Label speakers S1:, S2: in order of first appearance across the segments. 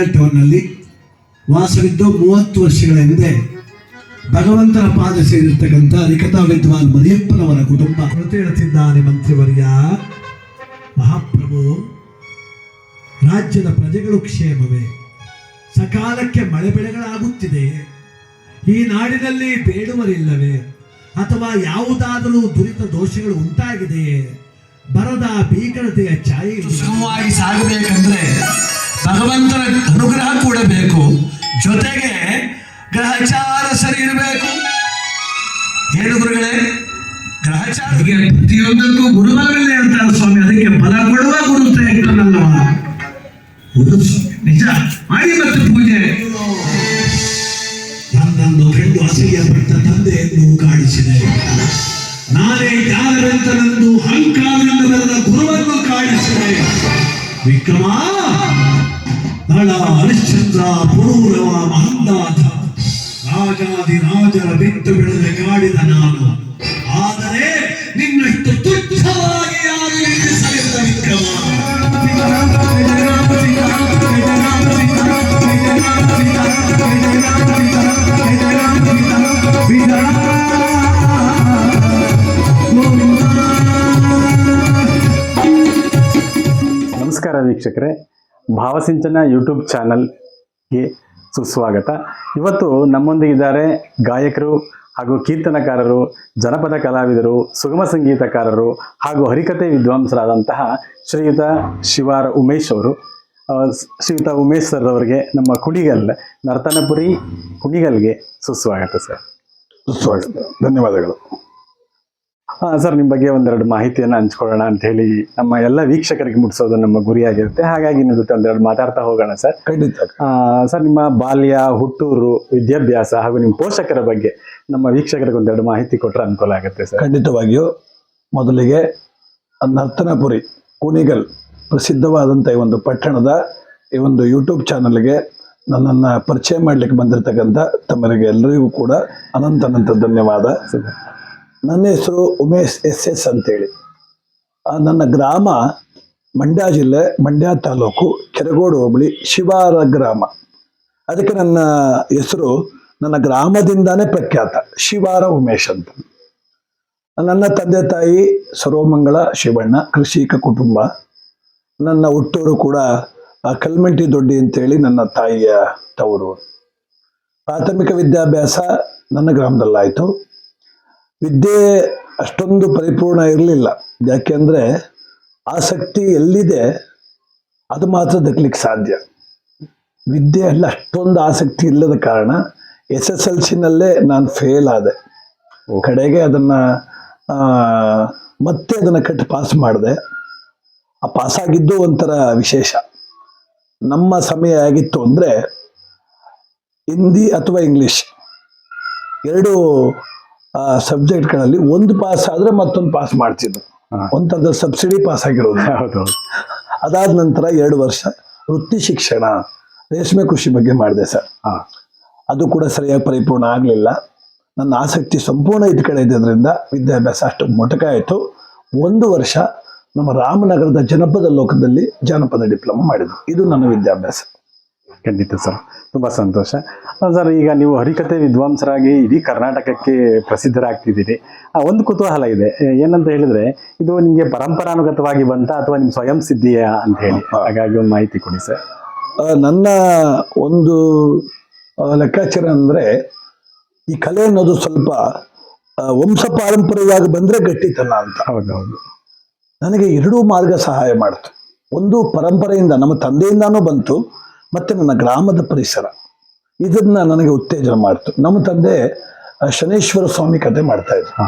S1: ಕುಣಿಗಲ್ ಟೌನ್ನಲ್ಲಿ ವಾಸವಿದ್ದು ಮೂವತ್ತು ವರ್ಷಗಳ ಹಿಂದೆ ಭಗವಂತನ ಪಾದ ಸೇರಿರ್ತಕ್ಕಂಥ ರಿಕತಾ ವಿದ್ವಾನ್ ಮರಿಯಪ್ಪನವರ ಕುಟುಂಬ. ಕೊರತೆ ಮಂತ್ರಿವರ್ಯ. ಮಹಾಪ್ರಭು, ರಾಜ್ಯದ ಪ್ರಜೆಗಳು ಕ್ಷೇಮವೇ. ಸಕಾಲಕ್ಕೆ ಮಳೆ ಬೆಳೆಗಳಾಗುತ್ತಿದೆ. ಈ ನಾಡಿನಲ್ಲಿ ಬೇಡುವರಿಲ್ಲವೇ. ಅಥವಾ ಯಾವುದಾದರೂ ದುರಿತ ದೋಷಗಳು ಉಂಟಾಗಿದೆಯೇ. ಬರದ ಭೀಕರತೆಯ ಛಾಯೆ ಸುಗಮವಾಗಿ ಸಾಗಬೇಕಂದ್ರೆ ಭಗವಂತನ ಅನುಗ್ರಹ ಕೂಡ ಬೇಕು. ಜೊತೆಗೆ ಗ್ರಹಚಾರ ಸರಿ ಇರಬೇಕು. ಏನು ಗುರುಗಳೇ? ಗ್ರಹಚಾರಿಗೆ ಪ್ರತಿಯೊಂದಕ್ಕೂ ಗುರುಬಲವಿಲ್ಲ ಅಂತ ಸ್ವಾಮಿ. ಅದಕ್ಕೆ ಫಲ ಕೊಡುವ ಗುರು ಸ್ವಾಮಿ. ನಿಜ. ಮಾಡಿ ಮತ್ತೆ ಪೂಜೆ. ನನ್ನನ್ನು ಕಂಡು ಅಸಹ್ಯಪಟ್ಟ ತಂದೆಯನ್ನು ಕಾಣಿಸಿದೆ. ನಾನೇ ಜ್ಞಾನವಂತನೆಂದು ಅಹಂಕಾರದಿಂದ ಬರೆದ ಗುರುವನ್ನು ಕಾಣಿಸಿದೆ. ವಿಕ್ರಮ! ನಳ ಹರಿಶ್ಚಂದ್ರ ಪುರೂರವ ಮಹಂದಾಥ ರಾಜಾದಿ ರಾಜರ ಬಿಟ್ಟು ಬಿಡದೆ ಕಾಡಿದ ನಾನು. ಆದರೆ ನಿನ್ನಷ್ಟು ತುಚ್ಛವಾಗಿ
S2: ನಮಸ್ಕಾರ ವೀಕ್ಷಕರೇ. ಭಾವಸಿಂಚನ ಯೂಟ್ಯೂಬ್ ಚಾನಲ್ಗೆ ಸುಸ್ವಾಗತ. ಇವತ್ತು ನಮ್ಮೊಂದಿಗಿದ್ದಾರೆ ಗಾಯಕರು ಹಾಗೂ ಕೀರ್ತನಕಾರರು, ಜನಪದ ಕಲಾವಿದರು, ಸುಗಮ ಸಂಗೀತಕಾರರು ಹಾಗೂ ಹರಿಕತೆ ವಿದ್ವಾಂಸರಾದಂತಹ ಶ್ರೀಯುತ ಶಿವಾರ ಉಮೇಶ್ ಅವರು. ಶ್ರೀಯುತ ಉಮೇಶ್ ಸರ್ ಅವರಿಗೆ ನಮ್ಮ ಕುಣಿಗಲ್, ನರ್ತನಪುರಿ ಕುಣಿಗಲ್ಗೆ ಸುಸ್ವಾಗತ ಸರ್.
S3: ಸುಸ್ವಾಗತ. ಧನ್ಯವಾದಗಳು.
S2: ಸರ್ ನಿಮ್ಮ ಬಗ್ಗೆ ಒಂದೆರಡು ಮಾಹಿತಿಯನ್ನು ಹಂಚ್ಕೊಳ್ಳೋಣ ಅಂತ ಹೇಳಿ ನಮ್ಮ ಎಲ್ಲ ವೀಕ್ಷಕರಿಗೆ ಮುಟ್ಟಿಸೋದು ನಮ್ಮ ಗುರಿಯಾಗಿರುತ್ತೆ. ಹಾಗಾಗಿ ನಿಮ್ಮ ಜೊತೆ ಒಂದೆರಡು ಮಾತಾಡ್ತಾ ಹೋಗೋಣ ಸರ್.
S3: ಖಂಡಿತ.
S2: ಸರ್ ನಿಮ್ಮ ಬಾಲ್ಯ ಹುಟ್ಟೂರು ವಿದ್ಯಾಭ್ಯಾಸ ಹಾಗೂ ನಿಮ್ಮ ಪೋಷಕರ ಬಗ್ಗೆ ನಮ್ಮ ವೀಕ್ಷಕರಿಗೆ ಒಂದೆರಡು ಮಾಹಿತಿ ಕೊಟ್ಟರೆ ಅನುಕೂಲ ಆಗುತ್ತೆ ಸರ್.
S3: ಖಂಡಿತವಾಗಿಯೂ ಮೊದಲಿಗೆ ನರ್ತನಪುರಿ ಕುಣಿಗಲ್ ಪ್ರಸಿದ್ಧವಾದಂಥ ಈ ಒಂದು ಪಟ್ಟಣದ ಈ ಒಂದು ಯೂಟ್ಯೂಬ್ ಚಾನಲ್ಗೆ ನನ್ನನ್ನು ಪರಿಚಯ ಮಾಡಲಿಕ್ಕೆ ಬಂದಿರತಕ್ಕಂಥ ತಮ್ಮರಿಗೆ ಎಲ್ಲರಿಗೂ ಕೂಡ ಅನಂತ ಅನಂತ ಧನ್ಯವಾದ. ನನ್ನ ಹೆಸರು ಉಮೇಶ್ ಎಸ್ ಎಸ್ ಅಂತೇಳಿ ನನ್ನ ಗ್ರಾಮ ಮಂಡ್ಯ ಜಿಲ್ಲೆ, ಮಂಡ್ಯ ತಾಲೂಕು ಕೆರಗೋಡು ಹೋಬಳಿ ಶಿವಾರ ಗ್ರಾಮ. ಅದಕ್ಕೆ ನನ್ನ ಹೆಸರು ನನ್ನ ಗ್ರಾಮದಿಂದಾನೇ ಪ್ರಖ್ಯಾತ ಶಿವಾರ ಉಮೇಶ್ ಅಂತ. ನನ್ನ ತಂದೆ ತಾಯಿ ಸರ್ವಮಂಗಳ ಶಿವಣ್ಣ, ಕೃಷಿಕ ಕುಟುಂಬ. ನನ್ನ ಹುಟ್ಟೂರು ಕೂಡ ಕಲ್ಮೆಂಟಿ ದೊಡ್ಡಿ ಅಂತೇಳಿ ನನ್ನ ತಾಯಿಯ ತವರು. ಪ್ರಾಥಮಿಕ ವಿದ್ಯಾಭ್ಯಾಸ ನನ್ನ ಗ್ರಾಮದಲ್ಲಾಯಿತು. ವಿದ್ಯೆ ಅಷ್ಟೊಂದು ಪರಿಪೂರ್ಣ ಇರಲಿಲ್ಲ. ಯಾಕೆಂದರೆ ಆಸಕ್ತಿ ಎಲ್ಲಿದೆ ಅದು ಮಾತ್ರ ದಕ್ಕಲಿಕ್ಕೆ ಸಾಧ್ಯ. ವಿದ್ಯೆ ಎಲ್ಲ ಅಷ್ಟೊಂದು ಆಸಕ್ತಿ ಇಲ್ಲದ ಕಾರಣ ಎಸ್ ಎಸ್ ಎಲ್ ಸಿನಲ್ಲೇ ನಾನು ಫೇಲ್ ಆದೆ. ಕಡೆಗೆ ಅದನ್ನು ಮತ್ತೆ ಅದನ್ನು ಕಟ್ಟಿ ಪಾಸ್ ಮಾಡಿದೆ. ಆ ಪಾಸಾಗಿದ್ದು ಒಂಥರ ವಿಶೇಷ. ನಮ್ಮ ಸಮಯ ಆಗಿತ್ತು ಅಂದರೆ ಹಿಂದಿ ಅಥವಾ ಇಂಗ್ಲಿಷ್ ಎರಡು ಸಬ್ಜೆಕ್ಟ್ಗಳಲ್ಲಿ ಒಂದು ಪಾಸ್ ಆದ್ರೆ ಮತ್ತೊಂದು ಪಾಸ್ ಮಾಡ್ತಿದ್ರು. ಒಂಥರದ ಸಬ್ಸಿಡಿ ಪಾಸ್ ಆಗಿರೋದು. ಅದಾದ ನಂತರ ಎರಡು ವರ್ಷ ವೃತ್ತಿ ಶಿಕ್ಷಣ ರೇಷ್ಮೆ ಕೃಷಿ ಬಗ್ಗೆ ಮಾಡಿದೆ ಸರ್. ಅದು ಕೂಡ ಸರಿಯಾಗಿ ಪರಿಪೂರ್ಣ ಆಗಲಿಲ್ಲ. ನನ್ನ ಆಸಕ್ತಿ ಸಂಪೂರ್ಣ ಇದ್ ಕಡೆ ಇದ್ದರಿಂದ ವಿದ್ಯಾಭ್ಯಾಸ ಅಷ್ಟು ಮೊಟಕ ಆಯಿತು. ಒಂದು ವರ್ಷ ನಮ್ಮ ರಾಮನಗರದ ಜನಪದ ಲೋಕದಲ್ಲಿ ಜಾನಪದ ಡಿಪ್ಲೊಮಾ ಮಾಡಿದ್ರು. ಇದು ನನ್ನ ವಿದ್ಯಾಭ್ಯಾಸ.
S2: ಖಂಡಿತ ಸರ್. ತುಂಬ ಸಂತೋಷ. ಸರ್ ಈಗ ನೀವು ಹರಿಕತೆ ವಿದ್ವಾಂಸರಾಗಿ ಇಡೀ ಕರ್ನಾಟಕಕ್ಕೆ ಪ್ರಸಿದ್ಧರಾಗ್ತಿದ್ದೀರಿ. ಆ, ಒಂದು ಕುತೂಹಲ ಇದೆ. ಏನಂತ ಹೇಳಿದ್ರೆ ಇದು ನಿಮಗೆ ಪರಂಪರಾನುಗತವಾಗಿ ಬಂತ ಅಥವಾ ನಿಮ್ಮ ಸ್ವಯಂ ಸಿದ್ಧಿಯ ಅಂತ ಹೇಳಿ? ಹಾಗಾಗಿ ಒಂದು ಮಾಹಿತಿ ಕೊಡಿ ಸರ್.
S3: ನನ್ನ ಒಂದು ಲೆಕ್ಕಾಚಾರ ಅಂದ್ರೆ ಈ ಕಲೆ ಅನ್ನೋದು ಸ್ವಲ್ಪ ವಂಶ ಪಾರಂಪರ್ಯವಾಗಿ ಬಂದರೆ ಗಟ್ಟಿತನ ಅಂತ.
S2: ಹೌದು
S3: ನನಗೆ ಎರಡೂ ಮಾರ್ಗ ಸಹಾಯ ಮಾಡಿತು. ಒಂದು ಪರಂಪರೆಯಿಂದ ನಮ್ಮ ತಂದೆಯಿಂದಾನೂ ಬಂತು. ಮತ್ತೆ ನನ್ನ ಗ್ರಾಮದ ಪರಿಸರ. ಇದನ್ನ ನನಗೆ ಉತ್ತೇಜನ ಮಾಡಿತು. ನಮ್ಮ ತಂದೆ ಶನೇಶ್ವರ ಸ್ವಾಮಿ ಕತೆ ಮಾಡ್ತಾ ಇದ್ರು.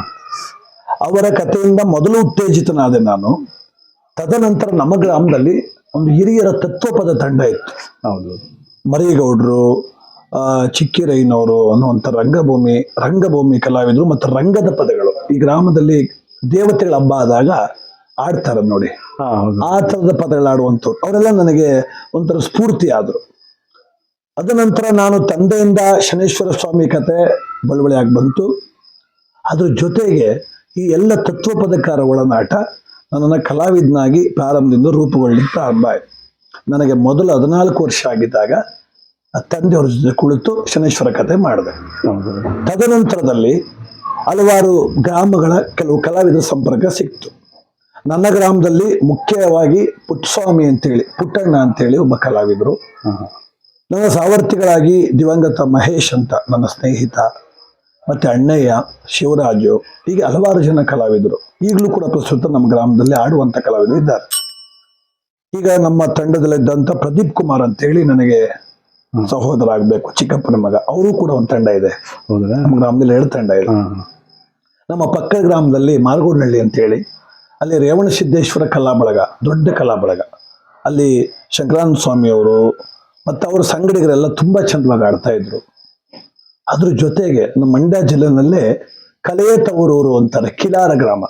S3: ಅವರ ಕಥೆಯಿಂದ ಮೊದಲು ಉತ್ತೇಜಿತನಾದೆ ನಾನು. ತದನಂತರ ನಮ್ಮ ಗ್ರಾಮದಲ್ಲಿ ಒಂದು ಹಿರಿಯರ ತತ್ವಪದ ತಂಡ ಇತ್ತು.
S2: ಹೌದು.
S3: ಮರಿಗೌಡರು ಚಿಕ್ಕಿರೈನವರು ಅನ್ನುವಂಥ ರಂಗಭೂಮಿ ರಂಗಭೂಮಿ ಕಲಾವಿದರು ಮತ್ತು ರಂಗದ ಪದಗಳು. ಈ ಗ್ರಾಮದಲ್ಲಿ ದೇವತೆಗಳ ಹಬ್ಬ ಆದಾಗ ಆಡ್ತಾರೆ ನೋಡಿ. ಆ ಥರದ ಪದಗಳಾಡುವಂಥವ್ರು ಅವರೆಲ್ಲ ನನಗೆ ಒಂಥರ ಸ್ಫೂರ್ತಿ ಆದರು ಅದ ನಂತರ ನಾನು ತಂದೆಯಿಂದ ಶನೇಶ್ವರ ಸ್ವಾಮಿ ಕತೆ ಬಳುವಳಿಯಾಗಿ ಬಂತು. ಅದ್ರ ಜೊತೆಗೆ ಈ ಎಲ್ಲ ತತ್ವಪದಕಾರ ಒಳನಾಟ ನನ್ನನ್ನು ಕಲಾವಿದನಾಗಿ ಪ್ರಾರಂಭದಿಂದ ರೂಪುಗೊಳ್ಳಲಿಕ್ಕೆ ಪ್ರಾರಂಭ ಆಯಿತು. ನನಗೆ ಮೊದಲು ಹದಿನಾಲ್ಕು ವರ್ಷ ಆಗಿದ್ದಾಗ ಆ ತಂದೆಯವರ ಜೊತೆ ಕುಳಿತು ಶನೇಶ್ವರ ಕಥೆ ಮಾಡಿದೆ. ತದನಂತರದಲ್ಲಿ ಹಲವಾರು ಗ್ರಾಮಗಳ ಕೆಲವು ಕಲಾವಿದರ ಸಂಪರ್ಕ ಸಿಕ್ತು. ನನ್ನ ಗ್ರಾಮದಲ್ಲಿ ಮುಖ್ಯವಾಗಿ ಪುಟ್ಟಸ್ವಾಮಿ ಅಂತೇಳಿ ಪುಟ್ಟಣ್ಣ ಅಂತೇಳಿ ಒಬ್ಬ ಕಲಾವಿದರು. ನನ್ನ ಸಾವರ್ತಿಗಳಾಗಿ ದಿವಂಗತ ಮಹೇಶ್ ಅಂತ ನನ್ನ ಸ್ನೇಹಿತ ಮತ್ತೆ ಅಣ್ಣಯ್ಯ ಶಿವರಾಜು ಹೀಗೆ ಹಲವಾರು ಜನ ಕಲಾವಿದರು. ಈಗಲೂ ಕೂಡ ಪ್ರಸ್ತುತ ನಮ್ಮ ಗ್ರಾಮದಲ್ಲಿ ಆಡುವಂಥ ಕಲಾವಿದರು ಇದ್ದಾರೆ. ಈಗ ನಮ್ಮ ತಂಡದಲ್ಲಿದ್ದಂಥ ಪ್ರದೀಪ್ ಕುಮಾರ್ ಅಂತೇಳಿ ನನಗೆ ಸಹೋದರ ಆಗಬೇಕು ಚಿಕ್ಕಪ್ಪನ ಮಗ. ಅವರು ಕೂಡ ಒಂದು ತಂಡ ಇದೆ. ನಮ್ಮ ಗ್ರಾಮದಲ್ಲಿ ಎರಡು ತಂಡ ಇದೆ. ನಮ್ಮ ಪಕ್ಕದ ಗ್ರಾಮದಲ್ಲಿ ಮಾರ್ಗೋಡ್ನಹಳ್ಳಿ ಅಂತೇಳಿ ಅಲ್ಲಿ ರೇವಣ ಸಿದ್ದೇಶ್ವರ ಕಲಾ ಬಳಗ ದೊಡ್ಡ ಕಲಾ ಬಳಗ ಅಲ್ಲಿ ಶಂಕರಾನಂದ ಸ್ವಾಮಿ ಅವರು ಮತ್ತು ಅವರ ಸಂಗಡಿಗರೆಲ್ಲ ತುಂಬ ಚಂದವಾಗಿ ಆಡ್ತಾ ಇದ್ರು. ಅದ್ರ ಜೊತೆಗೆ ನಮ್ಮ ಮಂಡ್ಯ ಜಿಲ್ಲೆನಲ್ಲೇ ಕಲೆಯ ತವರೂರು ಅಂತಾರೆ ಕಿಲಾರ ಗ್ರಾಮ.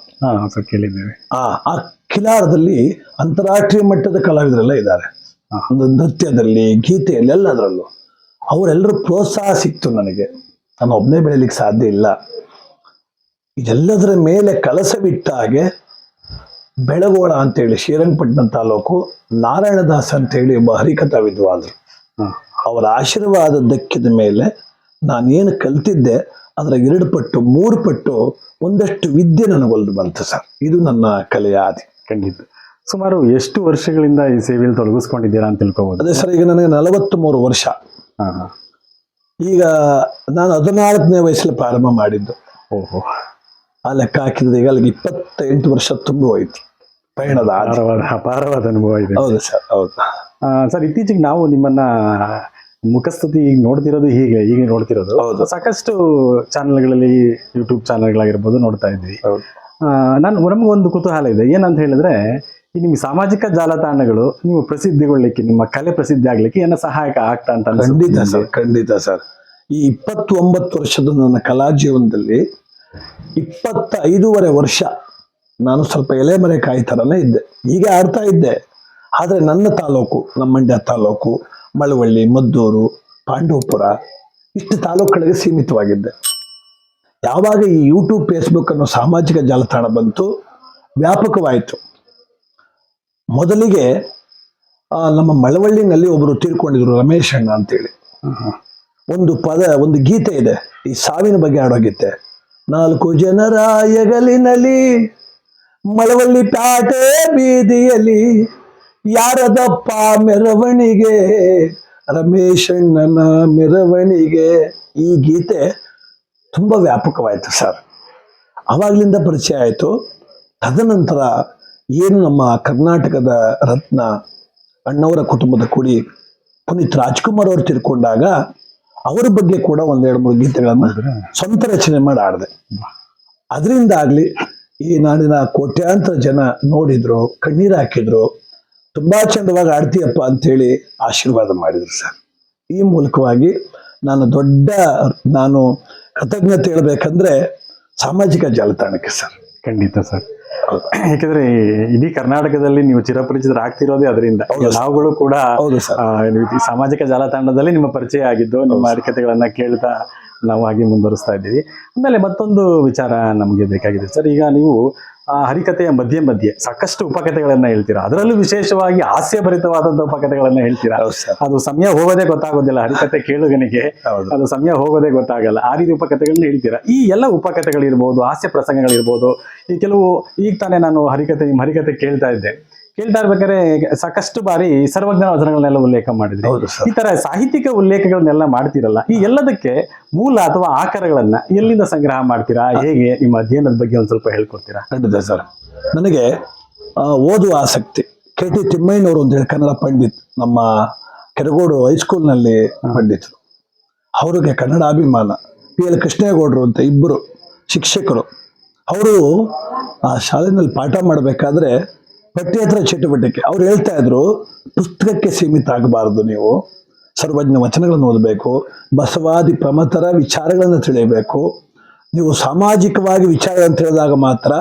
S2: ಕೇಳಿದ್ದೇವೆ.
S3: ಆ ಆ ಕಿಲಾರದಲ್ಲಿ ಅಂತಾರಾಷ್ಟ್ರೀಯ ಮಟ್ಟದ ಕಲಾವಿದರೆಲ್ಲ ಇದ್ದಾರೆ. ಒಂದು ನೃತ್ಯದಲ್ಲಿ ಗೀತೆಯಲ್ಲಿ ಎಲ್ಲದರಲ್ಲೂ. ಅವರೆಲ್ಲರೂ ಪ್ರೋತ್ಸಾಹ ಸಿಕ್ತು ನನಗೆ. ನಾನು ಒಬ್ಬನೇ ಬೆಳೀಲಿಕ್ಕೆ ಸಾಧ್ಯ ಇಲ್ಲ. ಇದೆಲ್ಲದರ ಮೇಲೆ ಕಲಸ ಬಿಟ್ಟ ಹಾಗೆ ಬೆಳಗೋಳ ಅಂತೇಳಿ ಶ್ರೀರಂಗಪಟ್ಟಣ ತಾಲೂಕು ನಾರಾಯಣದಾಸ್ ಅಂತೇಳಿ ಒಬ್ಬ ಹರಿಕಥಾ ವಿದ್ವಾಂಸರು ಅವರ ಆಶೀರ್ವಾದ ದಕ್ಕಿದ ಮೇಲೆ ನಾನೇನು ಕಲ್ತಿದ್ದೆ ಅದರ ಎರಡು ಪಟ್ಟು ಮೂರು ಪಟ್ಟು ಒಂದಷ್ಟು ವಿದ್ಯೆ ನನಗೊಲ್ದು ಬಂತು ಸರ್. ಇದು ನನ್ನ ಕಲೆಯ ಆದಿ.
S2: ಖಂಡಿತ. ಸುಮಾರು ಎಷ್ಟು ವರ್ಷಗಳಿಂದ ಈ ಸೇವೆಯಲ್ಲಿ ತೊಡಗಿಸ್ಕೊಂಡಿದ್ದೀರಾ ಅಂತ ತಿಳ್ಕೊಬೋದು.
S3: ಅದೇ ಸರ್ ಈಗ ನನಗೆ ನಲವತ್ತ್ ಮೂರು ವರ್ಷ ಈಗ ನಾನು ಹದಿನಾಲ್ಕನೇ ವಯಸ್ಸಲ್ಲಿ ಪ್ರಾರಂಭ ಮಾಡಿದ್ದು.
S2: ಓಹೋ.
S3: ಆ ಲೆಕ್ಕ ಹಾಕಿದ್ರೆ ಈಗ ಅಲ್ಲಿಗೆ ಇಪ್ಪತ್ತೆಂಟು ವರ್ಷ ತುಂಬ ಹೋಯ್ತು. ಪಯಣದ.
S2: ಅಪಾರವಾದ ಅಪಾರವಾದ ಅನುಭವ ಇದೆ.
S3: ಹೌದು ಸರ್ ಹೌದು.
S2: ಸರ್ ಇತ್ತೀಚೆಗೆ ನಾವು ನಿಮ್ಮನ್ನ ಮುಖಸ್ತುತಿ ಈಗ ನೋಡ್ತಿರೋದು ಹೀಗೆ ಈಗ ನೋಡ್ತಿರೋದು.
S3: ಹೌದು.
S2: ಸಾಕಷ್ಟು ಚಾನೆಲ್ಗಳಲ್ಲಿ ಯೂಟ್ಯೂಬ್ ಚಾನೆಲ್ಗಳಾಗಿರ್ಬೋದು ನೋಡ್ತಾ ಇದ್ವಿ ನಾನು ನಮಗೊಂದು ಕುತೂಹಲ ಇದೆ. ಏನಂತ ಹೇಳಿದ್ರೆ ಈ ನಿಮ್ಗೆ ಸಾಮಾಜಿಕ ಜಾಲತಾಣಗಳು ನೀವು ಪ್ರಸಿದ್ಧಿಗೊಳ್ಳಿಕ್ಕೆ ನಿಮ್ಮ ಕಲೆ ಪ್ರಸಿದ್ಧಿ ಆಗ್ಲಿಕ್ಕೆ ಏನೋ ಸಹಾಯಕ ಆಗ್ತಾ ಅಂತ
S3: ಖಂಡಿತ ಸರ್ ಖಂಡಿತ ಸರ್. ಈ ಇಪ್ಪತ್ತೊಂಬತ್ತು ವರ್ಷದ ನನ್ನ ಕಲಾ ಜೀವನದಲ್ಲಿ ಇಪ್ಪತ್ತ ಐದೂವರೆ ವರ್ಷ ನಾನು ಸ್ವಲ್ಪ ಎಲೆಮರೆ ಕಾಯಿ ಥರನೇ ಇದ್ದೆ. ಹೀಗೆ ಆಡ್ತಾ ಇದ್ದೆ. ಆದರೆ ನನ್ನ ತಾಲೂಕು ನಮ್ಮ ಮಂಡ್ಯ ತಾಲೂಕು ಮಳವಳ್ಳಿ ಮದ್ದೂರು ಪಾಂಡವಪುರ ಇಷ್ಟು ತಾಲೂಕುಗಳಿಗೆ ಸೀಮಿತವಾಗಿದ್ದೆ. ಯಾವಾಗ ಈ ಯೂಟ್ಯೂಬ್ ಫೇಸ್ಬುಕ್ ಅನ್ನೋ ಸಾಮಾಜಿಕ ಜಾಲತಾಣ ಬಂತು ವ್ಯಾಪಕವಾಯಿತು. ಮೊದಲಿಗೆ ಆ, ನಮ್ಮ ಮಳವಳ್ಳಿನಲ್ಲಿ ಒಬ್ಬರು ತೀರ್ಕೊಂಡಿದ್ರು ರಮೇಶ್ ಅಣ್ಣ ಅಂತೇಳಿ ಒಂದು ಪದ ಒಂದು ಗೀತೆ ಇದೆ. ಈ ಸಾವಿನ ಬಗ್ಗೆ ಆಡೋ ಗೀತೆ ನಾಲ್ಕು ಜನರ ಎಗಲಿನಲ್ಲಿ ಮಳವಳ್ಳಿ ಪ್ಯಾಟೆ ಬೀದಿಯಲ್ಲಿ ಯಾರದಪ್ಪ ಮೆರವಣಿಗೆ? ರಮೇಶಣ್ಣನ ಮೆರವಣಿಗೆ. ಈ ಗೀತೆ ತುಂಬ ವ್ಯಾಪಕವಾಯಿತು ಸರ್. ಅವಾಗಲಿಂದ ಪರಿಚಯ ಆಯಿತು. ತದನಂತರ ಏನು ನಮ್ಮ ಕರ್ನಾಟಕದ ರತ್ನ ಅಣ್ಣವರ ಕುಟುಂಬದ ಕುಡಿ ಪುನೀತ್ ರಾಜ್ಕುಮಾರ್ ಅವರು ತೀರ್ಕೊಂಡಾಗ ಅವರ ಬಗ್ಗೆ ಕೂಡ ಒಂದೆರಡು ಮೂರು ಗೀತೆಗಳನ್ನ ಸ್ವಂತ ರಚನೆ ಮಾಡಿ ಆಡಿದೆ ಅದರಿಂದ ಆಗ್ಲಿ ಈ ನಾಡಿನ ಕೋಟ್ಯಾಂತರ ಜನ ನೋಡಿದ್ರು, ಕಣ್ಣೀರು ಹಾಕಿದ್ರು, ತುಂಬಾ ಚಂದವಾಗಿ ಆಡ್ತೀಯಪ್ಪ ಅಂತೇಳಿ ಆಶೀರ್ವಾದ ಮಾಡಿದ್ರು ಸರ್. ಈ ಮೂಲಕವಾಗಿ ನಾನು ದೊಡ್ಡ, ನಾನು ಕೃತಜ್ಞತೆ ಹೇಳ್ಬೇಕಂದ್ರೆ ಸಾಮಾಜಿಕ ಜಾಲತಾಣಕ್ಕೆ ಸರ್.
S2: ಖಂಡಿತ ಸರ್. ಯಾಕಂದ್ರೆ ಇಡೀ ಕರ್ನಾಟಕದಲ್ಲಿ ನೀವು ಚಿರಪರಿಚಿತರಾಗ್ತಿರೋದೇ ಅದರಿಂದ. ನಾವುಗಳು ಕೂಡ ಸಾಮಾಜಿಕ ಜಾಲತಾಣದಲ್ಲಿ ನಿಮ್ಮ ಪರಿಚಯ ಆಗಿದ್ದು ನಿಮ್ಮ ಹರಿಕತೆಗಳನ್ನ ಕೇಳ್ತಾ ನಾವು ಹಾಗೆ ಮುಂದುವರಿಸ್ತಾ ಇದ್ದೀವಿ. ಆಮೇಲೆ ಮತ್ತೊಂದು ವಿಚಾರ ನಮಗೆ ಬೇಕಾಗಿದೆ. ಸರ್ ಈಗ ನೀವು ಆ ಹರಿಕತೆಯ ಮಧ್ಯೆ ಮಧ್ಯೆ ಸಾಕಷ್ಟು ಉಪಕಥೆಗಳನ್ನ ಹೇಳ್ತೀರಾ? ಅದರಲ್ಲೂ ವಿಶೇಷವಾಗಿ ಹಾಸ್ಯಭರಿತವಾದಂಥ ಉಪಕಥೆಗಳನ್ನ ಹೇಳ್ತೀರಾ? ಅದು ಸಮಯ ಹೋಗೋದೇ ಗೊತ್ತಾಗೋದಿಲ್ಲ ಹರಿಕತೆ ಕೇಳುಗನಿಗೆ. ಅದು ಸಮಯ ಹೋಗೋದೇ ಗೊತ್ತಾಗಲ್ಲ. ಆ ರೀತಿ ಉಪಕಥೆಗಳನ್ನ ಹೇಳ್ತೀರಾ? ಈ ಎಲ್ಲ ಉಪಕಥೆಗಳಿರ್ಬೋದು ಹಾಸ್ಯ ಪ್ರಸಂಗಗಳಿರ್ಬೋದು ಈ ಕೆಲವು ಈಗ ತಾನೇ ನಾನು ಹರಿಕತೆ ನಿಮ್ಮ ಹರಿಕತೆ ಕೇಳ್ತಾ ಇದ್ದೆ. ಕೇಳ್ತಾ ಇರ್ಬೇಕಾದ್ರೆ ಸಾಕಷ್ಟು ಬಾರಿ ಸರ್ವಜ್ಞ ವಚನಗಳನ್ನೆಲ್ಲ ಉಲ್ಲೇಖ ಮಾಡಿದ್ರಿ. ಈ ತರ ಸಾಹಿತ್ಯಿಕ ಉಲ್ಲೇಖಗಳನ್ನೆಲ್ಲ ಮಾಡ್ತಿರಲ್ಲ ಈ ಎಲ್ಲದಕ್ಕೆ ಮೂಲ ಅಥವಾ ಆಕಾರಗಳನ್ನ ಎಲ್ಲಿಂದ ಸಂಗ್ರಹ ಮಾಡ್ತೀರಾ ಹೇಗೆ ನಿಮ್ಮ ಅಧ್ಯಯನದ ಬಗ್ಗೆ ಒಂದ್ ಸ್ವಲ್ಪ ಹೇಳ್ಕೊಡ್ತೀರಾ?
S3: ಖಂಡಿತ ಸರ್. ನನಗೆ ಆ, ಓದುವ ಆಸಕ್ತಿ ಕೆ ಟಿ ತಿಮ್ಮಯ್ಯನವರು ಅಂತ ಹೇಳಿ ಕನ್ನಡ ಪಂಡಿತ್ ನಮ್ಮ ಕೆರಗೋಡು ಹೈಸ್ಕೂಲ್ನಲ್ಲಿ ಪಂಡಿತರು. ಅವರಿಗೆ ಕನ್ನಡ ಅಭಿಮಾನ ಪಿ ಎಲ್ ಕೃಷ್ಣೇಗೌಡರು ಅಂತ ಇಬ್ಬರು ಶಿಕ್ಷಕರು. ಅವರು ಆ ಶಾಲೆಯಲ್ಲಿ ಪಾಠ ಮಾಡಬೇಕಾದ್ರೆ ಪಠ್ಯೇತರ ಚಟುವಟಿಕೆ ಅವ್ರು ಹೇಳ್ತಾ ಇದ್ರು, ಪುಸ್ತಕಕ್ಕೆ ಸೀಮಿತ ಆಗಬಾರದು ನೀವು. ಸರ್ವಜ್ಞ ವಚನಗಳನ್ನು ಓದಬೇಕು. ಬಸವಾದಿ ಪ್ರಮತರ ವಿಚಾರಗಳನ್ನು ತಿಳಿಯಬೇಕು. ನೀವು ಸಾಮಾಜಿಕವಾಗಿ ವಿಚಾರಗಳನ್ನು ತಿಳಿದಾಗ ಮಾತ್ರ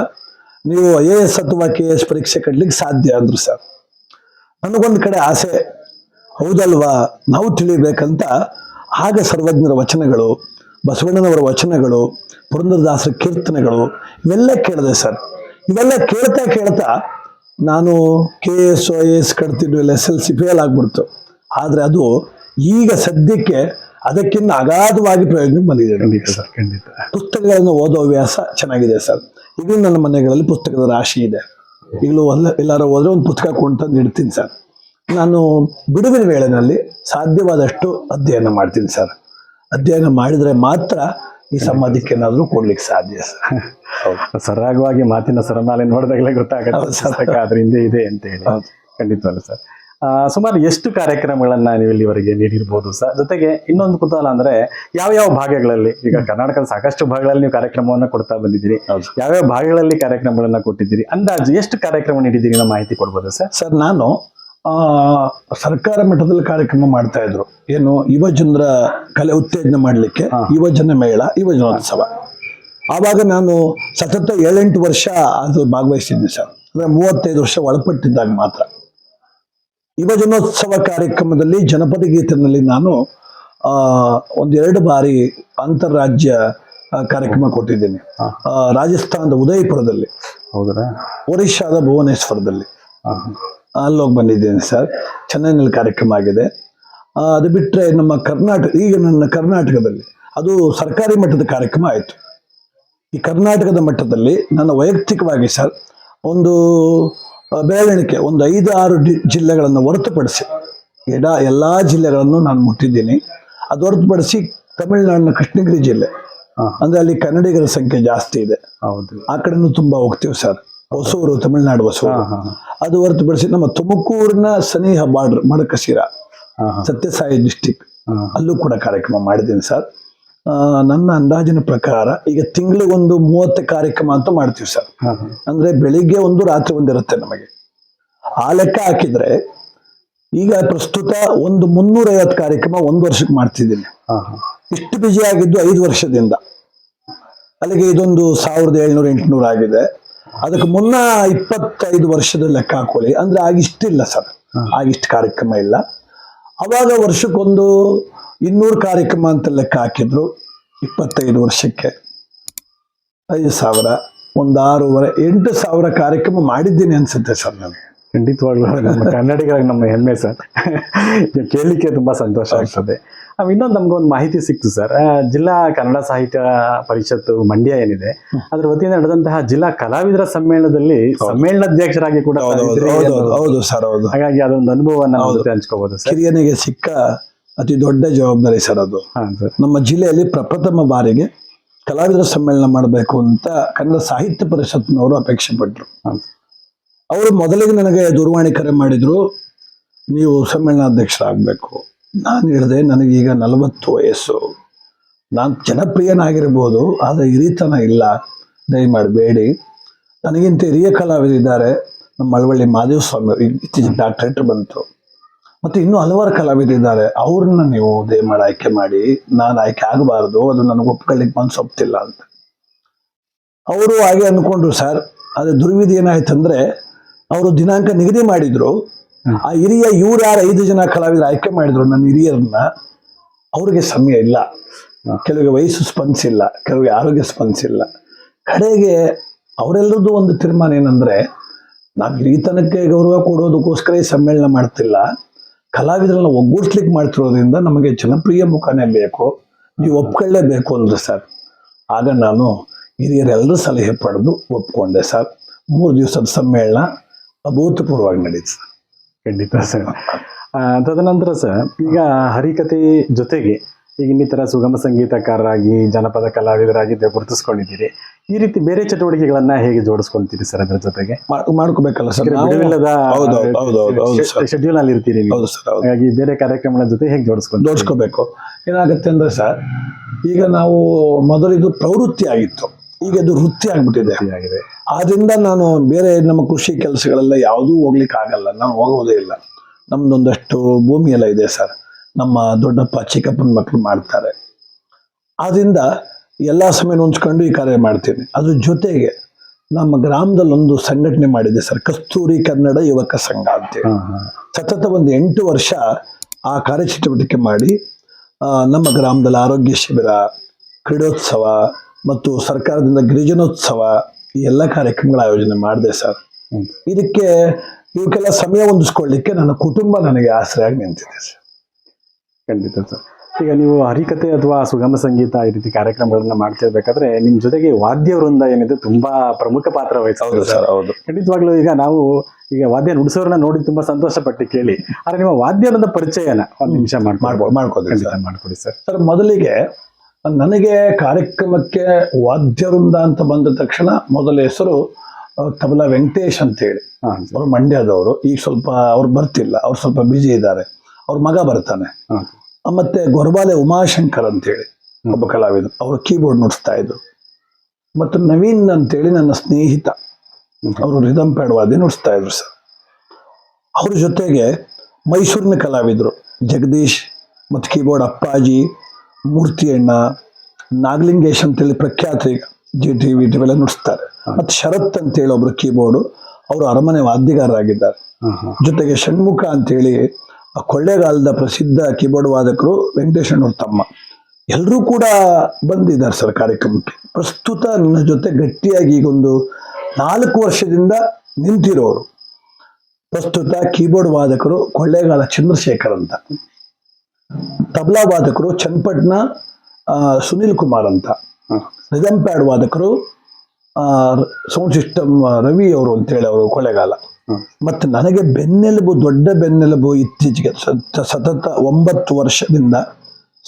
S3: ನೀವು ಐ ಎ ಎಸ್ ಅಥವಾ ಕೆ ಎಸ್ ಪರೀಕ್ಷೆ ಕಟ್ಲಿಕ್ಕೆ ಸಾಧ್ಯ ಅಂದ್ರು ಸರ್. ನನಗೊಂದು ಕಡೆ ಆಸೆ. ಹೌದಲ್ವಾ? ನಾವು ತಿಳಿಬೇಕಂತ ಆಗ ಸರ್ವಜ್ಞರ ವಚನಗಳು, ಬಸವಣ್ಣನವರ ವಚನಗಳು ಪುರಂದರದಾಸರ ಕೀರ್ತನೆಗಳು ಇವೆಲ್ಲ ಕೇಳಿದೆ ಸರ್. ಇವೆಲ್ಲ ಕೇಳ್ತಾ ಕೇಳ್ತಾ ನಾನು ಕೆ ಎಸ್ ಒ ಎಸ್ ಕಟ್ತಿದ್ವಿ ಎಸ್ ಎಲ್ ಸಿ ಫೇಲ್ ಆಗ್ಬಿಡ್ತು. ಆದರೆ ಅದು ಈಗ ಸದ್ಯಕ್ಕೆ ಅದಕ್ಕಿಂತ ಅಗಾಧವಾಗಿ ಪ್ರಯೋಜನಕ್ಕೆ ಬಂದಿದೆ
S2: ಖಂಡಿತ ಸರ್ ಖಂಡಿತ.
S3: ಪುಸ್ತಕಗಳನ್ನು ಓದೋ ಹವ್ಯಾಸ ಚೆನ್ನಾಗಿದೆ ಸರ್. ಇದು ನನ್ನ ಮನೆಗಳಲ್ಲಿ ಪುಸ್ತಕದ ರಾಶಿ ಇದೆ. ಈಗಲೂ ಎಲ್ಲ ಎಲ್ಲಾರು ಹೋದ್ರೆ ಒಂದು ಪುಸ್ತಕ ಕೊಂಡ್ತಂದು ಇಡ್ತೀನಿ ಸರ್. ನಾನು ಬಿಡುವಿನ ವೇಳೆನಲ್ಲಿ ಸಾಧ್ಯವಾದಷ್ಟು ಅಧ್ಯಯನ ಮಾಡ್ತೀನಿ ಸರ್. ಅಧ್ಯಯನ ಮಾಡಿದರೆ ಮಾತ್ರ ಈ ಸಮಾಜಕ್ಕೆ ಏನಾದರೂ ಕೊಡ್ಲಿಕ್ಕೆ ಸಾಧ್ಯ ಸರ್
S2: ಸರಾಗವಾಗಿ ಮಾತಿನ ಸರಮಾಲೆ ನೋಡಿದಾಗಲೇ ಗೊತ್ತಾಗುತ್ತೆ. ಅದರಿಂದ. ಅದ್ರ ಹಿಂದೆ ಇದೆ ಅಂತ ಹೇಳಿ.
S3: ಖಂಡಿತ
S2: ಖಂಡಿತವಲ್ಲ ಸರ್. ಆ, ಸುಮಾರು ಎಷ್ಟು ಕಾರ್ಯಕ್ರಮಗಳನ್ನ ನೀವು ಇಲ್ಲಿವರೆಗೆ ನೀಡಿರ್ಬೋದು ಸರ್? ಜೊತೆಗೆ ಇನ್ನೊಂದು ಕುತೂಹಲ ಅಂದ್ರೆ ಯಾವ ಯಾವ ಭಾಗಗಳಲ್ಲಿ ಈಗ ಕರ್ನಾಟಕದ ಸಾಕಷ್ಟು ಭಾಗಗಳಲ್ಲಿ ನೀವು ಕಾರ್ಯಕ್ರಮವನ್ನ ಕೊಡ್ತಾ ಬಂದಿದ್ದೀರಿ. ಯಾವ್ಯಾವ ಭಾಗಗಳಲ್ಲಿ ಕಾರ್ಯಕ್ರಮಗಳನ್ನ ಕೊಟ್ಟಿದ್ದೀರಿ? ಅಂದಾಜು ಎಷ್ಟು ಕಾರ್ಯಕ್ರಮ ನೀಡಿದ್ದೀರಿ ಅನ್ನೋ ಮಾಹಿತಿ ಕೊಡ್ಬೋದು ಸರ್?
S3: ಸರ್ ನಾನು ಸರ್ಕಾರ ಮಟ್ಟದಲ್ಲಿ ಕಾರ್ಯಕ್ರಮ ಮಾಡ್ತಾ ಇದ್ರು. ಏನು ಯುವ ಜನರ ಕಲೆ ಉತ್ತೇಜನ ಮಾಡಲಿಕ್ಕೆ. ಯುವಜನ ಮೇಳ ಯುವಜನೋತ್ಸವ. ಆವಾಗ ನಾನು ಸತತ ಏಳೆಂಟು ವರ್ಷ ಅದು ಭಾಗವಹಿಸಿದ್ದೆ ಸರ್. ಅಂದ್ರೆ ಮೂವತ್ತೈದು ವರ್ಷ ಒಳಪಟ್ಟಿದ್ದಾಗ ಮಾತ್ರ. ಯುವಜನೋತ್ಸವ ಕಾರ್ಯಕ್ರಮದಲ್ಲಿ ಜನಪದ ಗೀತೆನಲ್ಲಿ ನಾನು ಆ, ಒಂದೆರಡು ಬಾರಿ ಅಂತಾರಾಜ್ಯ ಕಾರ್ಯಕ್ರಮ ಕೊಟ್ಟಿದ್ದೇನೆ. ಆ, ರಾಜಸ್ಥಾನದ ಉದಯಪುರದಲ್ಲಿ.
S2: ಹೌದಾ
S3: ಒರಿಸ್ಸಾದ ಭುವನೇಶ್ವರದಲ್ಲಿ. ಅಲ್ಲೋಗಿ ಬಂದಿದ್ದೇನೆ ಸರ್. ಚೆನ್ನೈನಲ್ಲಿ ಕಾರ್ಯಕ್ರಮ ಆಗಿದೆ. ಅದು ಬಿಟ್ಟರೆ ನಮ್ಮ ಕರ್ನಾಟಕ ಈಗ ನನ್ನ ಕರ್ನಾಟಕದಲ್ಲಿ ಅದು ಸರ್ಕಾರಿ ಮಟ್ಟದ ಕಾರ್ಯಕ್ರಮ ಆಯಿತು. ಈ ಕರ್ನಾಟಕದ ಮಟ್ಟದಲ್ಲಿ ನನ್ನ ವೈಯಕ್ತಿಕವಾಗಿ ಸರ್ ಒಂದು ಬೆಳವಣಿಗೆ ಒಂದು ಐದು ಆರು ಜಿಲ್ಲೆಗಳನ್ನು ಹೊರತುಪಡಿಸಿ ಎಡ ಎಲ್ಲ ಜಿಲ್ಲೆಗಳನ್ನು ನಾನು ಮುಟ್ಟಿದ್ದೀನಿ. ಅದು ಹೊರತುಪಡಿಸಿ ತಮಿಳುನಾಡಿನ ಕೃಷ್ಣಗಿರಿ ಜಿಲ್ಲೆ. ಅಂದ್ರೆ ಅಲ್ಲಿ ಕನ್ನಡಿಗರ ಸಂಖ್ಯೆ ಜಾಸ್ತಿ ಇದೆ.
S2: ಹೌದು.
S3: ಆ ಕಡೆನೂ ತುಂಬ ಹೋಗ್ತೀವಿ ಸರ್. ಹೊಸೂರು ತಮಿಳುನಾಡು ಹೊಸೂರು ಅದು ಹೊರತುಪಡಿಸಿ ನಮ್ಮ ತುಮಕೂರಿನ ಸನಿಹ ಬಾರ್ಡರ್ ಮಡಕಶಿರ ಸತ್ಯಸಾಯಿ ಡಿಸ್ಟಿಕ್ ಅಲ್ಲೂ ಕೂಡ ಕಾರ್ಯಕ್ರಮ ಮಾಡಿದ್ದೀನಿ ಸರ್. ನನ್ನ ಅಂದಾಜಿನ ಪ್ರಕಾರ ಈಗ ತಿಂಗಳಿಗೊಂದು ಮೂವತ್ತು ಕಾರ್ಯಕ್ರಮ ಅಂತ ಮಾಡ್ತೀವಿ ಸರ್. ಅಂದ್ರೆ ಬೆಳಿಗ್ಗೆ ಒಂದು ರಾತ್ರಿ ಒಂದಿರುತ್ತೆ ನಮಗೆ. ಆ ಲೆಕ್ಕ ಹಾಕಿದ್ರೆ ಈಗ ಪ್ರಸ್ತುತ ಒಂದು ಮುನ್ನೂರೈವತ್ತು ಕಾರ್ಯಕ್ರಮ ಒಂದು ವರ್ಷಕ್ಕೆ ಮಾಡ್ತಿದ್ದೀನಿ. ಇಷ್ಟು ಬಿಜಿ ಆಗಿದ್ದು ಐದು ವರ್ಷದಿಂದ. ಅಲ್ಲಿಗೆ ಇದೊಂದು ಸಾವಿರದ ಏಳ್ನೂರ ಎಂಟುನೂರು ಆಗಿದೆ. ಅದಕ್ಕೆ ಮುನ್ನ ಇಪ್ಪತ್ತೈದು ವರ್ಷದ ಲೆಕ್ಕ ಹಾಕೊಳ್ಳಿ. ಅಂದ್ರೆ ಆಗಿಷ್ಟಿಲ್ಲ ಸರ್. ಆಗಿಷ್ಟು ಕಾರ್ಯಕ್ರಮ ಇಲ್ಲ. ಅವಾಗ ವರ್ಷಕ್ಕೊಂದು ಇನ್ನೂರು ಕಾರ್ಯಕ್ರಮ ಅಂತ ಲೆಕ್ಕ ಹಾಕಿದ್ರು. ಇಪ್ಪತ್ತೈದು ವರ್ಷಕ್ಕೆ ಐದು ಸಾವಿರ ಒಂದು ಆರೂವರೆ ಎಂಟು ಸಾವಿರ ಕಾರ್ಯಕ್ರಮ ಮಾಡಿದ್ದೀನಿ ಅನ್ಸುತ್ತೆ ಸರ್ ನನಗೆ.
S2: ಖಂಡಿತವಾಗ್ಲೂ. ನಮ್ಮ ಕನ್ನಡಿಗರಾಗಿ ನಮ್ಮ ಹೆಮ್ಮೆ ಸರ್. ಕೇಳಲಿಕ್ಕೆ ತುಂಬಾ ಸಂತೋಷ ಆಗ್ತದೆ. ಇನ್ನೊಂದು ನಮ್ಗೊಂದು ಮಾಹಿತಿ ಸಿಕ್ತು ಸರ್. ಜಿಲ್ಲಾ ಕನ್ನಡ ಸಾಹಿತ್ಯ ಪರಿಷತ್ತು ಮಂಡ್ಯ ಏನಿದೆ ಅದ್ರ ವತಿಯಿಂದ ನಡೆದಂತಹ ಜಿಲ್ಲಾ ಕಲಾವಿದರ ಸಮ್ಮೇಳನದಲ್ಲಿ ಸಮ್ಮೇಳನಾಧ್ಯಕ್ಷರಾಗಿ ಕೂಡ
S3: ಹೌದು ಸರ್ ಹೌದು.
S2: ಹಾಗಾಗಿ ಅದೊಂದು ಅನುಭವವನ್ನು ಹಂಚ್ಕೋಬಹುದು ಸರ್.
S3: ಕಿರಿಯನಿಗೆ ಸಿಕ್ಕ ಅತಿ ದೊಡ್ಡ ಜವಾಬ್ದಾರಿ ಸರ್ ಅದು. ನಮ್ಮ ಜಿಲ್ಲೆಯಲ್ಲಿ ಪ್ರಪ್ರಥಮ ಬಾರಿಗೆ ಕಲಾವಿದರ ಸಮ್ಮೇಳನ ಮಾಡಬೇಕು ಅಂತ ಕನ್ನಡ ಸಾಹಿತ್ಯ ಪರಿಷತ್ನವರು ಅಪೇಕ್ಷೆ ಪಟ್ಟರು. ಅವರು ಮೊದಲಿಗೆ ನನಗೆ ದೂರವಾಣಿ ಕರೆ ಮಾಡಿದ್ರು ನೀವು ಸಮ್ಮೇಳನಾಧ್ಯಕ್ಷರಾಗಬೇಕು. ನಾನು ಹೇಳಿದೆ, ನನಗೀಗ ನಲವತ್ತು ವಯಸ್ಸು. ನಾನು ಜನಪ್ರಿಯನಾಗಿರ್ಬೋದು, ಆದರೆ ಹಿರಿತನ ಇಲ್ಲ. ದಯಮಾಡಬೇಡಿ ನನಗಿಂತ ಹಿರಿಯ ಕಲಾವಿದರಿದ್ದಾರೆ ನಮ್ಮ ಮಳವಳ್ಳಿ ಮಾದೇವ ಸ್ವಾಮಿ ಅವರು ಇತ್ತೀಚೆಗೆ ಡಾಕ್ಟರೇಟ್ ಬಂತು. ಮತ್ತೆ ಇನ್ನೂ ಹಲವಾರು ಕಲಾವಿದರಿದ್ದಾರೆ ಅವ್ರನ್ನ ನೀವು ದಯಮಾಡಿ ಆಯ್ಕೆ ಮಾಡಿ. ನಾನು ಆಯ್ಕೆ ಆಗಬಾರ್ದು, ಅದು ನನಗೆ ಒಪ್ಕೊಳ್ಳಿಕ್ಕೆ ಮನಸ್ಸು ಒಪ್ತಿಲ್ಲ ಅಂತ. ಅವರು ಹಾಗೆ ಅಂದ್ಕೊಂಡ್ರು, ಸರ್, ಆದರೆ ದುರ್ವಿಧಿ ಏನಾಯ್ತಂದ್ರೆ, ಅವರು ದಿನಾಂಕ ನಿಗದಿ ಮಾಡಿದ್ರು. ಆ ಹಿರಿಯ ಇವ್ರು ಯಾರು ಐದು ಜನ ಕಲಾವಿದರು ಆಯ್ಕೆ ಮಾಡಿದ್ರು ನನ್ನ ಹಿರಿಯರನ್ನ ಅವ್ರಿಗೆ ಸಮಯ ಇಲ್ಲ. ಕೆಲವಿಗೆ ವಯಸ್ಸು ಸ್ಪಂದಿಸಿಲ್ಲ ಕೆಲವಿಗೆ ಆರೋಗ್ಯ ಸ್ಪಂದಿಸಿಲ್ಲ ಕಡೆಗೆ ಅವರೆಲ್ಲರದ್ದು ಒಂದು ತೀರ್ಮಾನ ಏನಂದ್ರೆ ನಾವು ಹಿರಿತನಕ್ಕೆ ಗೌರವ ಕೊಡೋದಕ್ಕೋಸ್ಕರ ಈ ಸಮ್ಮೇಳನ ಮಾಡ್ತಿಲ್ಲ. ಕಲಾವಿದರನ್ನ ಒಗ್ಗೂಡ್ಸ್ಲಿಕ್ಕೆ ಮಾಡ್ತಿರೋದ್ರಿಂದ ನಮಗೆ ಜನಪ್ರಿಯ ಮುಖನೇ ಬೇಕು. ನೀವು ಒಪ್ಕೊಳ್ಳೇಬೇಕು ಅಂದ್ರೆ ಸರ್. ಆಗ ನಾನು ಹಿರಿಯರೆಲ್ಲರೂ ಸಲಹೆ ಪಡೆದು ಒಪ್ಕೊಂಡೆ ಸರ್. ಮೂರು ದಿವಸದ ಸಮ್ಮೇಳನ ಅಭೂತಪೂರ್ವವಾಗಿ ನಡೀತು ಸರ್.
S2: ಖಂಡಿತ ಸರ್. ಆ, ತದನಂತರ ಸರ್ ಈಗ ಹರಿಕತೆ ಜೊತೆಗೆ ಈಗ ಇನ್ನಿತರ ಸುಗಮ ಸಂಗೀತಕಾರರಾಗಿ ಜನಪದ ಕಲಾವಿದರಾಗಿ ಗುರುತಿಸ್ಕೊಂಡಿದ್ದೀರಿ. ಈ ರೀತಿ ಬೇರೆ ಚಟುವಟಿಕೆಗಳನ್ನ ಹೇಗೆ ಜೋಡಿಸ್ಕೊಳ್ತೀರಿ ಸರ್ ಅದರ ಜೊತೆಗೆ?
S3: ಮಾಡ್- ಮಾಡ್ಕೋಬೇಕಲ್ಲ ಸರ್?
S2: ಶೆಡ್ಯೂಲ್ ಅಲ್ಲಿ ಇರ್ತೀರಿ ಹಾಗಾಗಿ ಬೇರೆ ಕಾರ್ಯಕ್ರಮಗಳ ಜೊತೆ ಹೇಗೆ ಜೋಡಿಸ್ಕೊಂಡು
S3: ಜೋಡಿಸ್ಕೋಬೇಕು. ಏನಾಗುತ್ತೆ ಅಂದ್ರೆ ಸರ್ ಈಗ ನಾವು ಮೊದಲಿದು ಪ್ರವೃತ್ತಿ ಆಗಿತ್ತು. ಈಗ ಅದು ವೃತ್ತಿ ಆಗ್ಬಿಟ್ಟಿದೆ. ಆದ್ರಿಂದ ನಾನು ಬೇರೆ ನಮ್ಮ ಕೃಷಿ ಕೆಲಸಗಳೆಲ್ಲ ಯಾವುದೂ ಹೋಗ್ಲಿಕ್ಕೆ ಆಗಲ್ಲ. ನಾನು ಹೋಗೋದೇ ಇಲ್ಲ. ನಮ್ದೊಂದಷ್ಟು ಭೂಮಿ ಎಲ್ಲ ಇದೆ ಸರ್. ನಮ್ಮ ದೊಡ್ಡಪ್ಪ ಚಿಕ್ಕಪ್ಪನ ಮಕ್ಕಳು ಮಾಡ್ತಾರೆ. ಆದ್ರಿಂದ ಎಲ್ಲ ಸಮಯ ಹೊಂಚ್ಕೊಂಡು ಈ ಕಾರ್ಯ ಮಾಡ್ತೀನಿ. ಅದ್ರ ಜೊತೆಗೆ ನಮ್ಮ ಗ್ರಾಮದಲ್ಲಿ ಒಂದು ಸಂಘಟನೆ ಮಾಡಿದೆ ಸರ್. ಕಸ್ತೂರಿ ಕನ್ನಡ ಯುವಕ ಸಂಘ ಅಂತೇಳಿ
S2: ಹಾ.
S3: ಸತತ ಒಂದು ಎಂಟು ವರ್ಷ ಆ ಕಾರ್ಯಚಟುವಟಿಕೆ ಮಾಡಿ ಆ, ನಮ್ಮ ಗ್ರಾಮದಲ್ಲಿ ಆರೋಗ್ಯ ಶಿಬಿರ ಕ್ರೀಡೋತ್ಸವ ಮತ್ತು ಸರ್ಕಾರದಿಂದ ಗಿರಿಜನೋತ್ಸವ ಈ ಎಲ್ಲ ಕಾರ್ಯಕ್ರಮಗಳ ಆಯೋಜನೆ ಮಾಡಿದೆ ಸರ್. ಇದಕ್ಕೆ ಇವಕ್ಕೆಲ್ಲ ಸಮಯ ಹೊಂದಿಸ್ಕೊಳ್ಳಿಕ್ಕೆ ನನ್ನ ಕುಟುಂಬ ನನಗೆ ಆಸರೆಯಾಗಿ ನಿಂತಿದೆ ಸರ್.
S2: ಖಂಡಿತ ಸರ್. ಈಗ ನೀವು ಹರಿಕತೆ ಅಥವಾ ಸುಗಮ ಸಂಗೀತ ಈ ರೀತಿ ಕಾರ್ಯಕ್ರಮಗಳನ್ನ ಮಾಡ್ತಿರ್ಬೇಕಾದ್ರೆ ನಿಮ್ ಜೊತೆಗೆ ವಾದ್ಯ ವೃಂದ ಏನಿದೆ ತುಂಬಾ ಪ್ರಮುಖ ಪಾತ್ರ
S3: ಹೌದು ಸರ್ ಹೌದು.
S2: ಖಂಡಿತವಾಗ್ಲೂ ಈಗ ನಾವು ಈಗ ವಾದ್ಯ ನುಡಿಸೋರನ್ನ ನೋಡಿ ತುಂಬಾ ಸಂತೋಷ ಪಟ್ಟು ಕೇಳಿ. ಆದ್ರೆ ನಿಮ್ಮ ವಾದ್ಯ ವೃಂದ ಪರಿಚಯನ ಒಂದು ನಿಮಿಷ
S3: ಮಾಡ್ಕೊ
S2: ಮಾಡ್ಬೋದು
S3: ಮಾಡ್ಕೋತೀವಿ
S2: ಖಂಡಿತ ಮಾಡ್ಕೊಡಿ ಸರ್.
S3: ಸರ್ ಮೊದಲಿಗೆ ನನಗೆ ಕಾರ್ಯಕ್ರಮಕ್ಕೆ ವಾದ್ಯವೃಂದ ಅಂತ ಬಂದ ತಕ್ಷಣ ಮೊದಲ ಹೆಸರು ತಬಲಾ ವೆಂಕಟೇಶ್ ಅಂತೇಳಿ. ಅವರು ಮಂಡ್ಯದವರು. ಈಗ ಸ್ವಲ್ಪ ಅವ್ರು ಬರ್ತಿಲ್ಲ. ಅವ್ರು ಸ್ವಲ್ಪ ಬ್ಯುಸಿ ಇದ್ದಾರೆ. ಅವ್ರ ಮಗ ಬರ್ತಾನೆ. ಮತ್ತೆ ಗೊರಬಾಲೆ ಉಮಾಶಂಕರ್ ಅಂತೇಳಿ ಒಬ್ಬ ಕಲಾವಿದ. ಅವರು ಕೀಬೋರ್ಡ್ ನುಡಿಸ್ತಾ ಇದ್ರು. ಮತ್ತು ನವೀನ್ ಅಂತೇಳಿ ನನ್ನ ಸ್ನೇಹಿತ. ಅವರು ರಿದಮ್ ಪ್ಯಾಡ್ ವಾದ್ಯ ನುಡಿಸ್ತಾ ಇದ್ರು ಸರ್. ಅವ್ರ ಜೊತೆಗೆ ಮೈಸೂರಿನ ಕಲಾವಿದರು ಜಗದೀಶ್ ಮತ್ತು ಕೀಬೋರ್ಡ್ ಅಪ್ಪಾಜಿ ಮೂರ್ತಿ ಅಣ್ಣ ನಾಗಲಿಂಗೇಶ್ ಅಂತೇಳಿ ಪ್ರಖ್ಯಾತ ಈಗ ಜಿ ಟಿ ವಿ ಟಿ ಎಲ್ಲ ನುಡಿಸ್ತಾರೆ ಮತ್ತು ಶರತ್ ಅಂತೇಳಿ ಒಬ್ರು ಕೀಬೋರ್ಡು ಅವರು ಅರಮನೆ ವಾದ್ಯಗಾರರಾಗಿದ್ದಾರೆ. ಜೊತೆಗೆ ಷಣ್ಮುಖ ಅಂತೇಳಿ ಆ ಕೊಳ್ಳೇಗಾಲದ ಪ್ರಸಿದ್ಧ ಕೀಬೋರ್ಡ್ ವಾದಕರು ವೆಂಕಟೇಶಣ್ಣವ್ರ ತಮ್ಮ. ಎಲ್ಲರೂ ಕೂಡ ಬಂದಿದ್ದಾರೆ ಸರ್ ಕಾರ್ಯಕ್ರಮಕ್ಕೆ. ಪ್ರಸ್ತುತ ನನ್ನ ಜೊತೆ ಗಟ್ಟಿಯಾಗಿ ಈಗೊಂದು ನಾಲ್ಕು ವರ್ಷದಿಂದ ನಿಂತಿರೋರು. ಪ್ರಸ್ತುತ ಕೀಬೋರ್ಡ್ ವಾದಕರು ಕೊಳ್ಳೇಗಾಲ ಚಂದ್ರಶೇಖರ್ ಅಂತ. ತಬಲಾ ವಾದಕರು ಚನ್ನಪಟ್ಟಣ ಸುನಿಲ್ ಕುಮಾರ್ ಅಂತ. ರಿದಮ್ ಪ್ಯಾಡ್ ವಾದಕರು ಸೌಂಡ್ ಸಿಸ್ಟಮ್ ರವಿ ಅವರು ಅಂತೇಳಿ ಅವರು
S2: ಕೊಳೆಗಾಲ.
S3: ಮತ್ತು ನನಗೆ ಬೆನ್ನೆಲುಬು ದೊಡ್ಡ ಬೆನ್ನೆಲುಬು ಇತ್ತೀಚೆಗೆ ಸತ- ಸತತ ಒಂಬತ್ತು ವರ್ಷದಿಂದ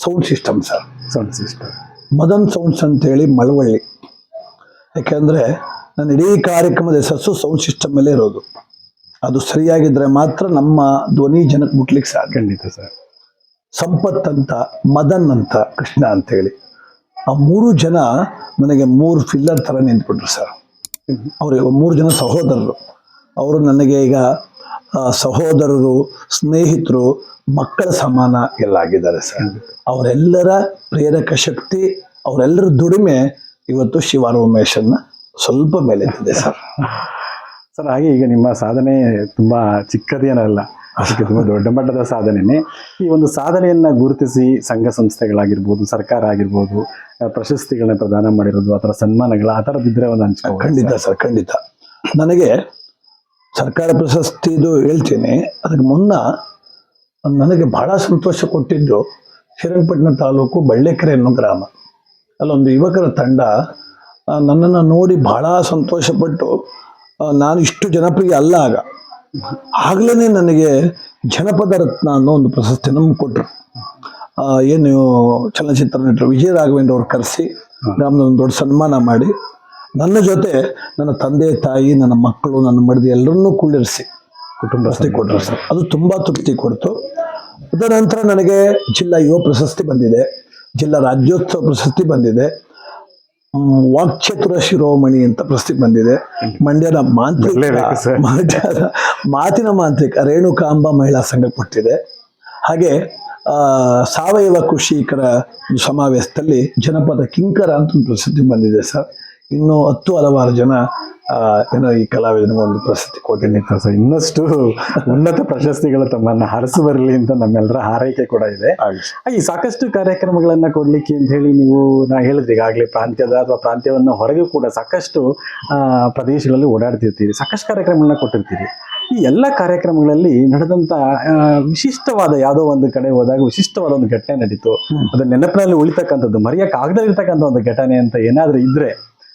S3: sound system sir.
S2: Sound system.
S3: Madan sounds ಅಂತೇಳಿ ಮಳವಳ್ಳಿ. ಯಾಕೆಂದರೆ ನನ್ನ ಇಡೀ ಕಾರ್ಯಕ್ರಮದ ಯಶಸ್ಸು ಸೌಂಡ್ ಸಿಸ್ಟಮ್ ಮೇಲೆ ಇರೋದು. ಅದು ಸರಿಯಾಗಿದ್ರೆ ಮಾತ್ರ ನಮ್ಮ ಧ್ವನಿ ಜನಕ್ಕೆ ಮುಟ್ಲಿಕ್ಕೆ ಸಾಧ್ಯ.
S2: ಖಂಡಿತ ಸರ್.
S3: ಸಂಪತ್ ಅಂತ, ಮದನ್ ಅಂತ, ಕೃಷ್ಣ ಅಂತ ಹೇಳಿ. ಆ ಮೂರು ಜನ ನನಗೆ ಮೂರು ಫಿಲ್ಲರ್ ಥರ ನಿಂತ್ಬಿಟ್ರು ಸರ್. ಅವರು ಮೂರು ಜನ ಸಹೋದರರು. ಅವರು ನನಗೆ ಈಗ ಸಹೋದರರು, ಸ್ನೇಹಿತರು, ಮಕ್ಕಳ ಸಮಾನ ಎಲ್ಲ ಆಗಿದ್ದಾರೆ ಸರ್. ಅವರೆಲ್ಲರ ಪ್ರೇರಕ ಶಕ್ತಿ, ಅವರೆಲ್ಲರ ದುಡಿಮೆ ಇವತ್ತು ಶಿವಾನ ಉಮೇಶನ್ನ ಸ್ವಲ್ಪ ಮೇಲೆ ಸರ್.
S2: ಸರ್, ಹಾಗೆ ಈಗ ನಿಮ್ಮ ಸಾಧನೆ ತುಂಬಾ ಚಿಕ್ಕದೇನಲ್ಲ ಅದಕ್ಕೆ ತುಂಬ ದೊಡ್ಡ ಮಟ್ಟದ ಸಾಧನೆನೇ. ಈ ಒಂದು ಸಾಧನೆಯನ್ನು ಗುರುತಿಸಿ ಸಂಘ ಸಂಸ್ಥೆಗಳಾಗಿರ್ಬೋದು, ಸರ್ಕಾರ ಆಗಿರ್ಬೋದು ಪ್ರಶಸ್ತಿಗಳನ್ನ ಪ್ರದಾನ ಮಾಡಿರೋದು, ಆ ಥರ ಸನ್ಮಾನಗಳ ಆ ಥರದಿದ್ದರೆ ಒಂದು ಹಂಚ್ಕೋಬೋದು
S3: ಖಂಡಿತ ಸರ್, ಖಂಡಿತ. ನನಗೆ ಸರ್ಕಾರ ಪ್ರಶಸ್ತಿದು ಹೇಳ್ತೀನಿ. ಅದಕ್ಕೆ ಮುನ್ನ ನನಗೆ ಬಹಳ ಸಂತೋಷ ಕೊಟ್ಟಿದ್ದು ಶ್ರೀರಂಗಪಟ್ಟಣ ತಾಲೂಕು ಬಳ್ಳೆಕೆರೆ ಅನ್ನೋ ಗ್ರಾಮ. ಅಲ್ಲೊಂದು ಯುವಕರ ತಂಡ ನನ್ನನ್ನು ನೋಡಿ ಬಹಳ ಸಂತೋಷಪಟ್ಟು ನಾನು ಇಷ್ಟು ಜನಪ್ರಿಯ ಅಲ್ಲ ಆಗ. ಆಗ್ಲೇ ನನಗೆ ಜನಪದ ರತ್ನ ಅನ್ನೋ ಒಂದು ಪ್ರಶಸ್ತಿಯನ್ನು ನಮ್ಗೆ ಕೊಟ್ಟರು ಏನು ಚಲನಚಿತ್ರ ನಟರು ವಿಜಯ ರಾಘವೇಂದ್ರ ಅವ್ರು ಕರೆಸಿ ನಮ್ಮ ಒಂದು ದೊಡ್ಡ ಸನ್ಮಾನ ಮಾಡಿ ನನ್ನ ಜೊತೆ ನನ್ನ ತಂದೆ ತಾಯಿ ನನ್ನ ಮಕ್ಕಳು ನನ್ನ ಮಡದಿ ಎಲ್ಲರನ್ನೂ ಕುಳ್ಳಿರಿಸಿ
S2: ಕುಟುಂಬ
S3: ಪ್ರಶಸ್ತಿ ಕೊಟ್ಟರು ಸರ್. ಅದು ತುಂಬ ತೃಪ್ತಿ ಕೊಡ್ತು. ಅದರ ನಂತರ ನನಗೆ ಜಿಲ್ಲಾ ಯುವ ಪ್ರಶಸ್ತಿ ಬಂದಿದೆ ಜಿಲ್ಲಾ ರಾಜ್ಯೋತ್ಸವ ಪ್ರಶಸ್ತಿ ಬಂದಿದೆ. ವಾಕ್ಚತುರ ಶಿರೋಮಣಿ ಅಂತ ಪ್ರಸಿದ್ಧಿ ಬಂದಿದೆ. ಮಂಡ್ಯದ ಮಾಂತ್ರಿಕ. ಮಂಡ್ಯದ ಮಾತಿನ ಮಾಂತ್ರಿಕ ರೇಣುಕಾಂಬ ಮಹಿಳಾ ಸಂಘ ಕೊಟ್ಟಿದೆ. ಹಾಗೆ ಆ, ಸಾವಯವ ಕೃಷಿಕರ ಸಮಾವೇಶದಲ್ಲಿ ಜನಪದ ಕಿಂಕರ ಅಂತ ಒಂದು ಪ್ರಸಿದ್ಧಿ ಬಂದಿದೆ ಸರ್. ಇನ್ನು ಹತ್ತು ಹಲವಾರು ಜನ ಏನೋ ಈ ಕಲಾವಿದನಿಗೆ ಒಂದು ಪ್ರಶಸ್ತಿ
S2: ಕೊಟ್ಟಿನಿ ಸರ್ ಇನ್ನಷ್ಟು ಉನ್ನತ ಪ್ರಶಸ್ತಿಗಳು ತಮ್ಮನ್ನ ಹರಸು ಬರಲಿ ಅಂತ ನಮ್ಮೆಲ್ಲರ ಹಾರೈಕೆ ಕೂಡ ಇದೆ. ಈ ಸಾಕಷ್ಟು ಕಾರ್ಯಕ್ರಮಗಳನ್ನ ಕೊಡ್ಲಿಕ್ಕೆ ಅಂತ ಹೇಳಿ ನೀವು ನಾ ಹೇಳಿದ್ರಿ ಈಗಾಗಲೇ ಪ್ರಾಂತ್ಯದ ಅಥವಾ ಪ್ರಾಂತ್ಯವನ್ನ ಹೊರಗೂ ಕೂಡ ಸಾಕಷ್ಟು ಆ, ಪ್ರದೇಶಗಳಲ್ಲಿ ಓಡಾಡ್ತಿರ್ತೀರಿ ಸಾಕಷ್ಟು ಕಾರ್ಯಕ್ರಮಗಳನ್ನ ಕೊಟ್ಟಿರ್ತೀರಿ. ಈ ಎಲ್ಲ ಕಾರ್ಯಕ್ರಮಗಳಲ್ಲಿ ನಡೆದಂತ ವಿಶಿಷ್ಟವಾದ ಯಾವುದೋ ಒಂದು ಕಡೆ ಹೋದಾಗ ವಿಶಿಷ್ಟವಾದ ಒಂದು ಘಟನೆ ನಡೀತು. ಅದು ನೆನಪಿನಲ್ಲಿ ಉಳಿತಕ್ಕಂಥದ್ದು ಮರೆಯಕ್ಕೆ ಆಗದೇ ಇರ್ತಕ್ಕಂಥ ಒಂದು ಘಟನೆ ಅಂತ ಏನಾದರೂ ಇದ್ರೆ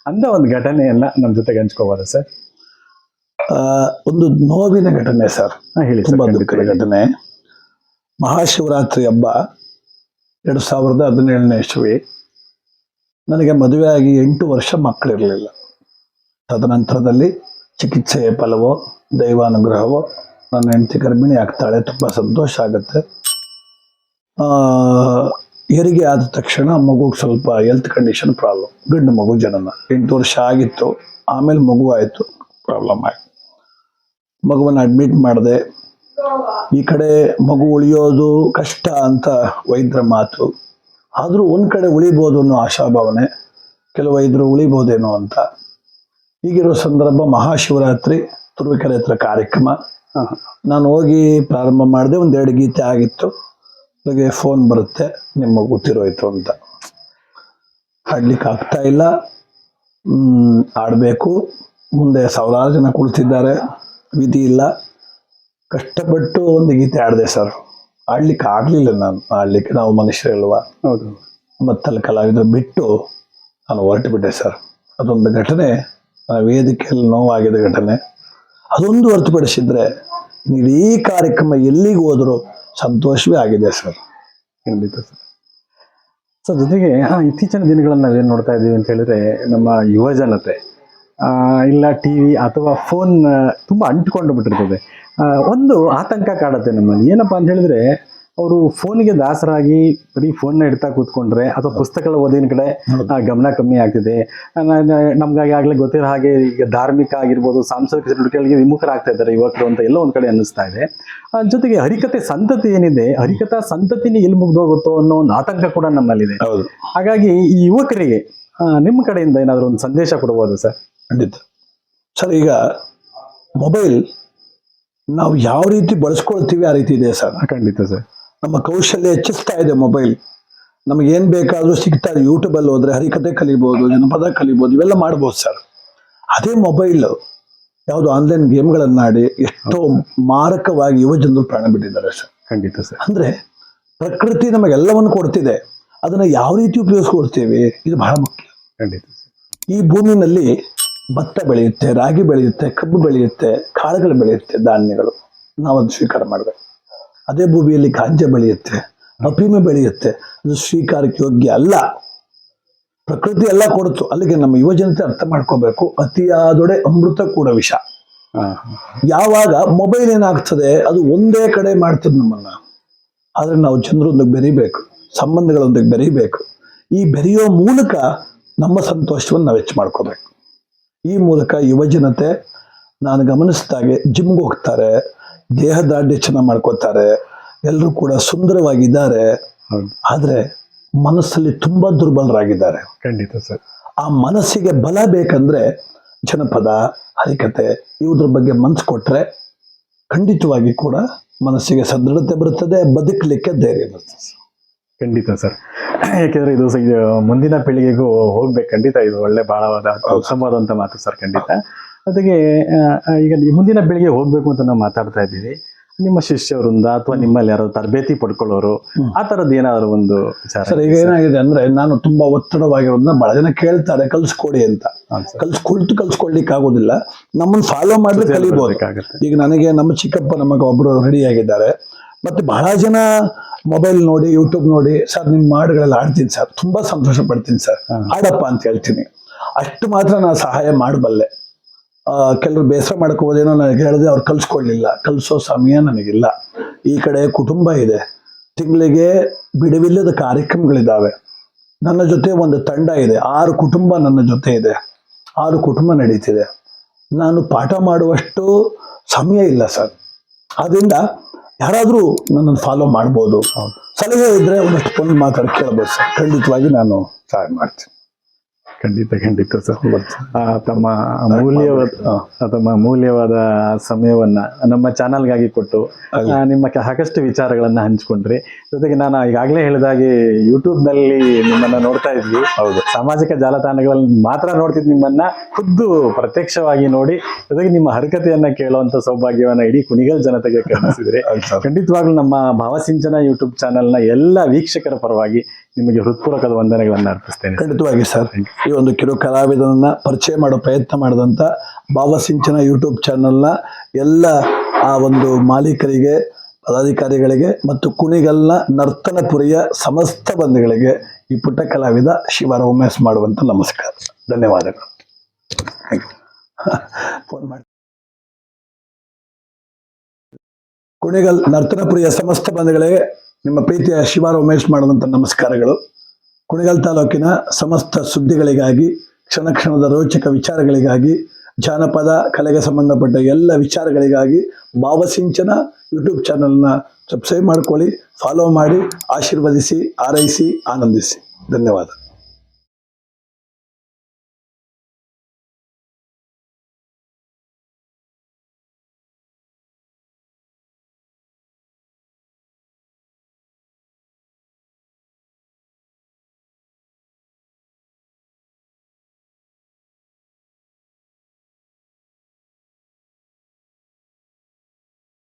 S2: ಅಂತ ಒಂದು ಘಟನೆಯನ್ನ ನಮ್ಮ ಜೊತೆಗೆ ಹಂಚ್ಕೋಬೋದಾ ಸರ್?
S3: ಆ, ಒಂದು ನೋವಿನ ಘಟನೆ ಸರ್.
S2: ಹೇಳಿ
S3: ತುಂಬಾ ದುಃಖದ. ಘಟನೆ. ಮಹಾಶಿವರಾತ್ರಿ ಹಬ್ಬ ಎರಡು ಸಾವಿರದ ಹದಿನೇಳನೇ ಇಸ್ವಿ. ನನಗೆ ಮದುವೆಯಾಗಿ ಎಂಟು ವರ್ಷ ಮಕ್ಕಳಿರಲಿಲ್ಲ. ತದನಂತರದಲ್ಲಿ ಚಿಕಿತ್ಸೆಯ ಫಲವೋ ದೈವಾನುಗ್ರಹವೋ ನನ್ನ ಹೆಂಡತಿ ಗರ್ಭಿಣಿ ಆಗ್ತಾಳೆ ತುಂಬ ಸಂತೋಷ ಆಗುತ್ತೆ. ಹೆರಿಗೆ ಆದ ತಕ್ಷಣ ಮಗುಗೆ ಸ್ವಲ್ಪ ಹೆಲ್ತ್ ಕಂಡೀಷನ್ ಪ್ರಾಬ್ಲಮ್ ಗಂಡು ಮಗು ಜನನ ಎಂಟು ವರ್ಷ ಆಗಿತ್ತು. ಆಮೇಲೆ ಮಗು ಆಯಿತು. ಪ್ರಾಬ್ಲಮ್ ಆಯಿತು. ಮಗುವನ್ನು ಅಡ್ಮಿಟ್ ಮಾಡಿದೆ. ಈ ಕಡೆ ಮಗು ಉಳಿಯೋದು ಕಷ್ಟ ಅಂತ ವೈದ್ಯರ ಮಾತು. ಆದರೂ ಒಂದು ಕಡೆ ಉಳಿಬೋದು ಅನ್ನೋ ಆಶಾಭಾವನೆ. ಕೆಲವು ವೈದ್ಯರು ಉಳಿಬೋದೇನೋ ಅಂತ. ಈಗಿರೋ ಸಂದರ್ಭ ಮಹಾಶಿವರಾತ್ರಿ ತುರುವೇಕೆರೆ ಹತ್ರ ಕಾರ್ಯಕ್ರಮ. ನಾನು ಹೋಗಿ ಪ್ರಾರಂಭ ಮಾಡಿದೆ. ಒಂದೆರಡು ಗೀತೆ ಆಗಿತ್ತು. ನನಗೆ ಫೋನ್ ಬರುತ್ತೆ ನಿಮ್ಮ ಗೊತ್ತಿರೋಯ್ತು ಅಂತ. ಆಡ್ಲಿಕ್ಕೆ ಆಗ್ತಾ ಇಲ್ಲ. ಹ್ಮ್, ಆಡಬೇಕು. ಮುಂದೆ ಸಾವಿರಾರು ಜನ ಕುಳಿತಿದ್ದಾರೆ. ವಿಧಿ ಇಲ್ಲ. ಕಷ್ಟಪಟ್ಟು ಒಂದು ಗೀತೆ ಆಡಿದೆ ಸರ್. ಆಡ್ಲಿಕ್ಕೆ ಆಗಲಿಲ್ಲ ನಾನು. ಆಡ್ಲಿಕ್ಕೆ ನಾವು ಮನುಷ್ಯರಲ್ವಾ?
S2: ಹೌದು.
S3: ಮತ್ತಲ್ಲಿ ಕಲಾವಿದರು ಬಿಟ್ಟು ನಾನು ಹೊರಟು ಬಿಟ್ಟೆ ಸರ್. ಅದೊಂದು ಘಟನೆ ಆ ವೇದಿಕೆಯಲ್ಲಿ ನೋವಾಗಿದ್ದ ಘಟನೆ. ಅದೊಂದು ಹೊರತುಪಡಿಸಿದ್ರೆ ಇಡೀ ಕಾರ್ಯಕ್ರಮ ಎಲ್ಲಿಗೆ ಹೋದರೂ ಸಂತೋಷವೇ ಆಗಿದೆ ಸರ್.
S2: ಖಂಡಿತ ಸರ್. ಸೊ ಜೊತೆಗೆ ಹಾಂ ಇತ್ತೀಚಿನ ದಿನಗಳಲ್ಲಿ ನಾವೇನು ನೋಡ್ತಾ ಇದ್ದೀವಿ ಅಂತ ಹೇಳಿದ್ರೆ ನಮ್ಮ ಯುವ ಜನತೆ ಇಲ್ಲ ಟಿ ವಿ ಅಥವಾ ಫೋನ್ ತುಂಬ ಅಂಟ್ಕೊಂಡು ಬಿಟ್ಟಿರ್ತದೆ. ಒಂದು ಆತಂಕ ಕಾಡುತ್ತೆ ನಮ್ಮಲ್ಲಿ. ಏನಪ್ಪ ಅಂತ ಹೇಳಿದ್ರೆ ಅವರು ಫೋನಿಗೆ ದಾಸರಾಗಿ ಬರೀ ಫೋನ್ನ ಇಡ್ತಾ ಕೂತ್ಕೊಂಡ್ರೆ ಅಥವಾ ಪುಸ್ತಕಗಳ ಓದಿನ ಕಡೆ ಆ, ಗಮನ ಕಮ್ಮಿ ಆಗ್ತಿದೆ. ನಮ್ಗಾಗಿ ಆಗಲೇ ಗೊತ್ತಿರೋ ಹಾಗೆ ಈಗ ಧಾರ್ಮಿಕ ಆಗಿರ್ಬೋದು ಸಾಂಸ್ಕೃತಿಕ ಚಟುವಟಿಕೆಗಳಿಗೆ ವಿಮುಖರಾಗ್ತಾ ಇದ್ದಾರೆ ಯುವಕರು ಅಂತ ಎಲ್ಲೋ ಒಂದು ಕಡೆ ಅನ್ನಿಸ್ತಾ ಇದೆ. ಜೊತೆಗೆ ಹರಿಕತೆ ಸಂತತಿ ಏನಿದೆ ಹರಿಕಥಾ ಸಂತತಿನೇ ಎಲ್ಲಿ ಮುಗ್ದೋಗುತ್ತೋ ಅನ್ನೋ ಒಂದು ಆತಂಕ ಕೂಡ ನಮ್ಮಲ್ಲಿದೆ.
S3: ಹೌದು.
S2: ಹಾಗಾಗಿ ಈ ಯುವಕರಿಗೆ ನಿಮ್ಮ ಕಡೆಯಿಂದ ಏನಾದರೂ ಒಂದು ಸಂದೇಶ ಕೊಡಬಹುದು ಸರ್?
S3: ಖಂಡಿತ. ಸರ್ ಈಗ ಮೊಬೈಲ್ ನಾವು ಯಾವ ರೀತಿ ಬಳಸ್ಕೊಳ್ತೀವಿ ಆ ರೀತಿ ಇದೆ ಸರ್?
S2: ಖಂಡಿತ ಸರ್.
S3: ನಮ್ಮ ಕೌಶಲ್ಯ ಹೆಚ್ಚಿಸ್ತಾ ಇದೆ ಮೊಬೈಲ್ ನಮಗೆ ಏನು ಬೇಕಾದರೂ ಸಿಗ್ತಾ ಇದೆ. ಯೂಟ್ಯೂಬಲ್ಲಿ ಹೋದರೆ ಹರಿಕತೆ ಕಲಿಬೋದು ಜನಪದ ಕಲಿಬೋದು ಇವೆಲ್ಲ ಮಾಡ್ಬೋದು ಸರ್ ಅದೇ ಮೊಬೈಲ್ ಯಾವುದು ಆನ್ಲೈನ್ ಗೇಮ್ಗಳನ್ನಾಡಿ ಎಷ್ಟೋ ಮಾರಕವಾಗಿ ಯುವಜನರು ಪ್ರಾಣ ಬಿಟ್ಟಿದ್ದಾರೆ ಸರ್
S2: ಖಂಡಿತ ಸರ್
S3: ಅಂದ್ರೆ ಪ್ರಕೃತಿ ನಮಗೆಲ್ಲವನ್ನು ಕೊಡ್ತಿದೆ. ಅದನ್ನ ಯಾವ ರೀತಿ ಉಪಯೋಗಿಸ್ಕೊಡ್ತೇವೆ? ಇದು ಬಹಳ ಮುಖ್ಯ.
S2: ಖಂಡಿತ
S3: ಈ ಭೂಮಿನಲ್ಲಿ ಭತ್ತ ಬೆಳೆಯುತ್ತೆ ರಾಗಿ ಬೆಳೆಯುತ್ತೆ ಕಬ್ಬು ಬೆಳೆಯುತ್ತೆ ಕಾಳುಗಳು ಬೆಳೆಯುತ್ತೆ ಧಾನ್ಯಗಳು. ನಾವು ಅದನ್ನು ಸ್ವೀಕಾರ ಮಾಡಬೇಕು. ಅದೇ ಭೂಮಿಯಲ್ಲಿ ಕಾಂಜ ಬೆಳೆಯುತ್ತೆ ಅಫೀಮೆ ಬೆಳೆಯುತ್ತೆ. ಅದು ಸ್ವೀಕಾರಕ್ಕೆ ಯೋಗ್ಯ ಅಲ್ಲ. ಪ್ರಕೃತಿ ಎಲ್ಲ ಕೊಡ್ತು ಅಲ್ಲಿಗೆ ನಮ್ಮ ಯುವಜನತೆ ಅರ್ಥ ಮಾಡ್ಕೋಬೇಕು. ಅತಿಯಾದೊಡೆ ಅಮೃತ ಕೂಡ ವಿಷ. ಯಾವಾಗ ಮೊಬೈಲ್ ಏನಾಗ್ತದೆ ಅದು ಒಂದೇ ಕಡೆ ಮಾಡ್ತದೆ ನಮ್ಮನ್ನ. ಆದ್ರೆ ನಾವು ಜನರೊಂದಿಗೆ ಬೆರಿಬೇಕು. ಸಂಬಂಧಗಳೊಂದಿಗೆ ಬೆರಿಬೇಕು. ಈ ಬೆರೆಯೋ ಮೂಲಕ ನಮ್ಮ ಸಂತೋಷವನ್ನು ನಾವು ಹೆಚ್ಚು ಮಾಡ್ಕೋಬೇಕು. ಈ ಮೂಲಕ ಯುವಜನತೆ ನಾನು ಗಮನಿಸಿದಾಗೆ ಜಿಮ್ಗೆ ಹೋಗ್ತಾರೆ. ದೇಹದಾಢ್ಯ ಚೆನ್ನಾಗಿ ಮಾಡ್ಕೋತಾರೆ. ಎಲ್ಲರೂ ಕೂಡ ಸುಂದರವಾಗಿದ್ದಾರೆ. ಆದರೆ ಮನಸ್ಸಲ್ಲಿ ತುಂಬಾ ದುರ್ಬಲರಾಗಿದ್ದಾರೆ.
S2: ಖಂಡಿತ ಸರ್.
S3: ಆ ಮನಸ್ಸಿಗೆ ಬಲ ಬೇಕಂದ್ರೆ ಜನಪದ ಹರಿಕತೆ ಇವುದ್ರ ಬಗ್ಗೆ ಮನ್ಸು ಕೊಟ್ರೆ ಖಂಡಿತವಾಗಿ ಕೂಡ ಮನಸ್ಸಿಗೆ ಸದೃಢತೆ ಬರುತ್ತದೆ ಬದುಕಲಿಕ್ಕೆ ಧೈರ್ಯ ಬರ್ತದೆ
S2: ಖಂಡಿತ ಸರ್. ಯಾಕೆಂದ್ರೆ ಇದು ಮುಂದಿನ ಪೀಳಿಗೆಗೂ ಹೋಗ್ಬೇಕು. ಖಂಡಿತ ಇದು ಒಳ್ಳೆ ಬಹಳವಾದ ಉತ್ತಮವಾದಂಥ ಮಾತು ಸರ್. ಖಂಡಿತ. ಜೊತೆಗೆ ಈಗ ಮುಂದಿನ ಬೆಳಿಗ್ಗೆ ಹೋಗ್ಬೇಕು ಅಂತ ನಾವು ಮಾತಾಡ್ತಾ ಇದ್ದೀವಿ. ನಿಮ್ಮ ಶಿಷ್ಯವರಿಂದ ಅಥವಾ ನಿಮ್ಮಲ್ಲಿ ಯಾರೋ ತರಬೇತಿ ಪಡ್ಕೊಳ್ಳೋರು. ಆ ಥರದ್ದು ಏನಾದ್ರು ಒಂದು
S3: ಸರ್ ಈಗ ಏನಾಗಿದೆ ಅಂದ್ರೆ ನಾನು ತುಂಬಾ ಒತ್ತಡವಾಗಿರೋದನ್ನ ಬಹಳ ಜನ ಕೇಳ್ತಾರೆ ಕಲ್ಸ್ಕೊಡಿ ಅಂತ. ಕಲ್ಸ್ ಕುಳಿತು ಕಲ್ಸ್ಕೊಳ್ಲಿಕ್ಕೆ ಆಗೋದಿಲ್ಲ. ನಮ್ಮನ್ನು ಫಾಲೋ ಮಾಡಿದ್ರೆ ಕಲಿಬಹುದು ಈಗ ನನಗೆ ನಮ್ಮ ಚಿಕ್ಕಪ್ಪ ನಮಗೆ ಒಬ್ರು ರೆಡಿ ಆಗಿದ್ದಾರೆ. ಮತ್ತೆ ಬಹಳ ಜನ ಮೊಬೈಲ್ ನೋಡಿ ಯೂಟ್ಯೂಬ್ ನೋಡಿ ಸರ್ ನಿಮ್ಮ ಹಾಡುಗಳೆಲ್ಲ ಆಡ್ತೀನಿ ಸರ್. ತುಂಬಾ ಸಂತೋಷ ಪಡ್ತೀನಿ ಸರ್. ಹಾಡಪ್ಪ ಅಂತ ಹೇಳ್ತೀನಿ. ಅಷ್ಟು ಮಾತ್ರ ನಾನು ಸಹಾಯ ಮಾಡಬಲ್ಲೆ. ಕೆಲವರು ಬೇಸರ ಮಾಡ್ಕೋಬೋದೇನೋ ನನಗೆ ಹೇಳಿದೆ ಅವ್ರು ಕಲ್ಸ್ಕೊಳ್ಳಿಲ್ಲ ಕಲಿಸೋ ಸಮಯ ನನಗಿಲ್ಲ. ಈ ಕಡೆ ಕುಟುಂಬ ಇದೆ. ತಿಂಗಳಿಗೆ ಬಿಡುವಿಲ್ಲದ ಕಾರ್ಯಕ್ರಮಗಳಿದ್ದಾವೆ ನನ್ನ ಜೊತೆ ಒಂದು ತಂಡ ಇದೆ. ಆರು ಕುಟುಂಬ ನನ್ನ ಜೊತೆ ಇದೆ. ಆರು ಕುಟುಂಬ ನಡೀತಿದೆ. ನಾನು ಪಾಠ ಮಾಡುವಷ್ಟು ಸಮಯ ಇಲ್ಲ ಸರ್. ಆದ್ದರಿಂದ ಯಾರಾದರೂ ನನ್ನನ್ನು ಫಾಲೋ ಮಾಡ್ಬೋದು. ಸಲಹೆ ಇದ್ದರೆ ಒಂದಷ್ಟು ಫೋನ್ ಮಾತಾಡಿ ಕೇಳ್ಬೋದು ಸರ್. ಖಂಡಿತವಾಗಿ ನಾನು ಸಹಾಯ ಮಾಡ್ತೀನಿ.
S2: ಖಂಡಿತ ಖಂಡಿತ ಸರ್. ತಮ್ಮ ಅಮೂಲ್ಯವಾದ ತಮ್ಮ ಅಮೂಲ್ಯವಾದ ಸಮಯವನ್ನ ನಮ್ಮ ಚಾನಲ್ಗಾಗಿ ಕೊಟ್ಟು. ನಿಮ್ಮ ಸಾಕಷ್ಟು ವಿಚಾರಗಳನ್ನ ಹಂಚ್ಕೊಂಡ್ರಿ. ಜೊತೆಗೆ ನಾನು ಈಗಾಗಲೇ ಹೇಳಿದಾಗೆ ಯೂಟ್ಯೂಬ್ನಲ್ಲಿ ನಿಮ್ಮನ್ನ ನೋಡ್ತಾ ಇದ್ವಿ.
S3: ಹೌದು.
S2: ಸಾಮಾಜಿಕ ಜಾಲತಾಣಗಳಲ್ಲಿ ಮಾತ್ರ ನೋಡ್ತಿದ್ ನಿಮ್ಮನ್ನ ಖುದ್ದು ಪ್ರತ್ಯಕ್ಷವಾಗಿ ನೋಡಿ ಜೊತೆಗೆ ನಿಮ್ಮ ಹರಕತೆಯನ್ನ ಕೇಳುವಂತ ಸೌಭಾಗ್ಯವನ್ನ ಇಡೀ ಕುಣಿಗಲ್ ಜನತೆಗೆ
S3: ಕಾಣಿಸಿದ್ರಿ
S2: ಖಂಡಿತವಾಗ್ಲೂ ನಮ್ಮ ಭಾವಸಿಂಚನ ಯೂಟ್ಯೂಬ್ ಚಾನೆಲ್ನ ಎಲ್ಲ ವೀಕ್ಷಕರ ಪರವಾಗಿ ನಿಮಗೆ ಹೃತ್ಪೂರ್ವಕದ ವಂದನೆಗಳನ್ನು ಅರ್ಪಿಸ್ತೇನೆ
S3: ಖಂಡಿತವಾಗಿ ಸರ್. ಈ ಒಂದು ಕಿರು ಕಲಾವಿದನನ್ನ ಪರಿಚಯ ಮಾಡೋ ಪ್ರಯತ್ನ ಮಾಡಿದಂಥ ಭಾವಸಿಂಚನ ಯೂಟ್ಯೂಬ್ ಚಾನಲ್ನ ಎಲ್ಲ ಆ ಒಂದು ಮಾಲೀಕರಿಗೆ, ಪದಾಧಿಕಾರಿಗಳಿಗೆ ಮತ್ತು ಕುಣಿಗಲ್ನ ನರ್ತನಪುರಿಯ ಸಮಸ್ತ ಬಂಧುಗಳಿಗೆ ಈ ಪುಟ್ಟ ಕಲಾವಿದ ಶಿವರ ಉಮೇಶ್ ಮಾಡುವಂಥ ನಮಸ್ಕಾರ. ಧನ್ಯವಾದಗಳು. ಫೋನ್ ಮಾಡಿ. ಕುಣಿಗಲ್ ನರ್ತನಪುರಿಯ ಸಮಸ್ತ ಬಂಧುಗಳಿಗೆ ನಿಮ್ಮ ಪ್ರೀತಿಯ ಶಿವಾರ ಉಮೇಶ್ ಮಾಡುವಂಥ ನಮಸ್ಕಾರಗಳು. ಕುಣಿಗಲ್ ತಾಲೂಕಿನ ಸಮಸ್ತ ಸುದ್ದಿಗಳಿಗಾಗಿ, ಕ್ಷಣ ಕ್ಷಣದ ರೋಚಕ ವಿಚಾರಗಳಿಗಾಗಿ, ಜಾನಪದ ಕಲೆಗೆ ಸಂಬಂಧಪಟ್ಟ ಎಲ್ಲ ವಿಚಾರಗಳಿಗಾಗಿ ಭಾವಸಿಂಚನ ಯೂಟ್ಯೂಬ್ ಚಾನಲ್ನ ಸಬ್ಸ್ಕ್ರೈಬ್ ಮಾಡ್ಕೊಳ್ಳಿ, ಫಾಲೋ ಮಾಡಿ, ಆಶೀರ್ವದಿಸಿ ಆರೈಸಿ ಆನಂದಿಸಿ. ಧನ್ಯವಾದ.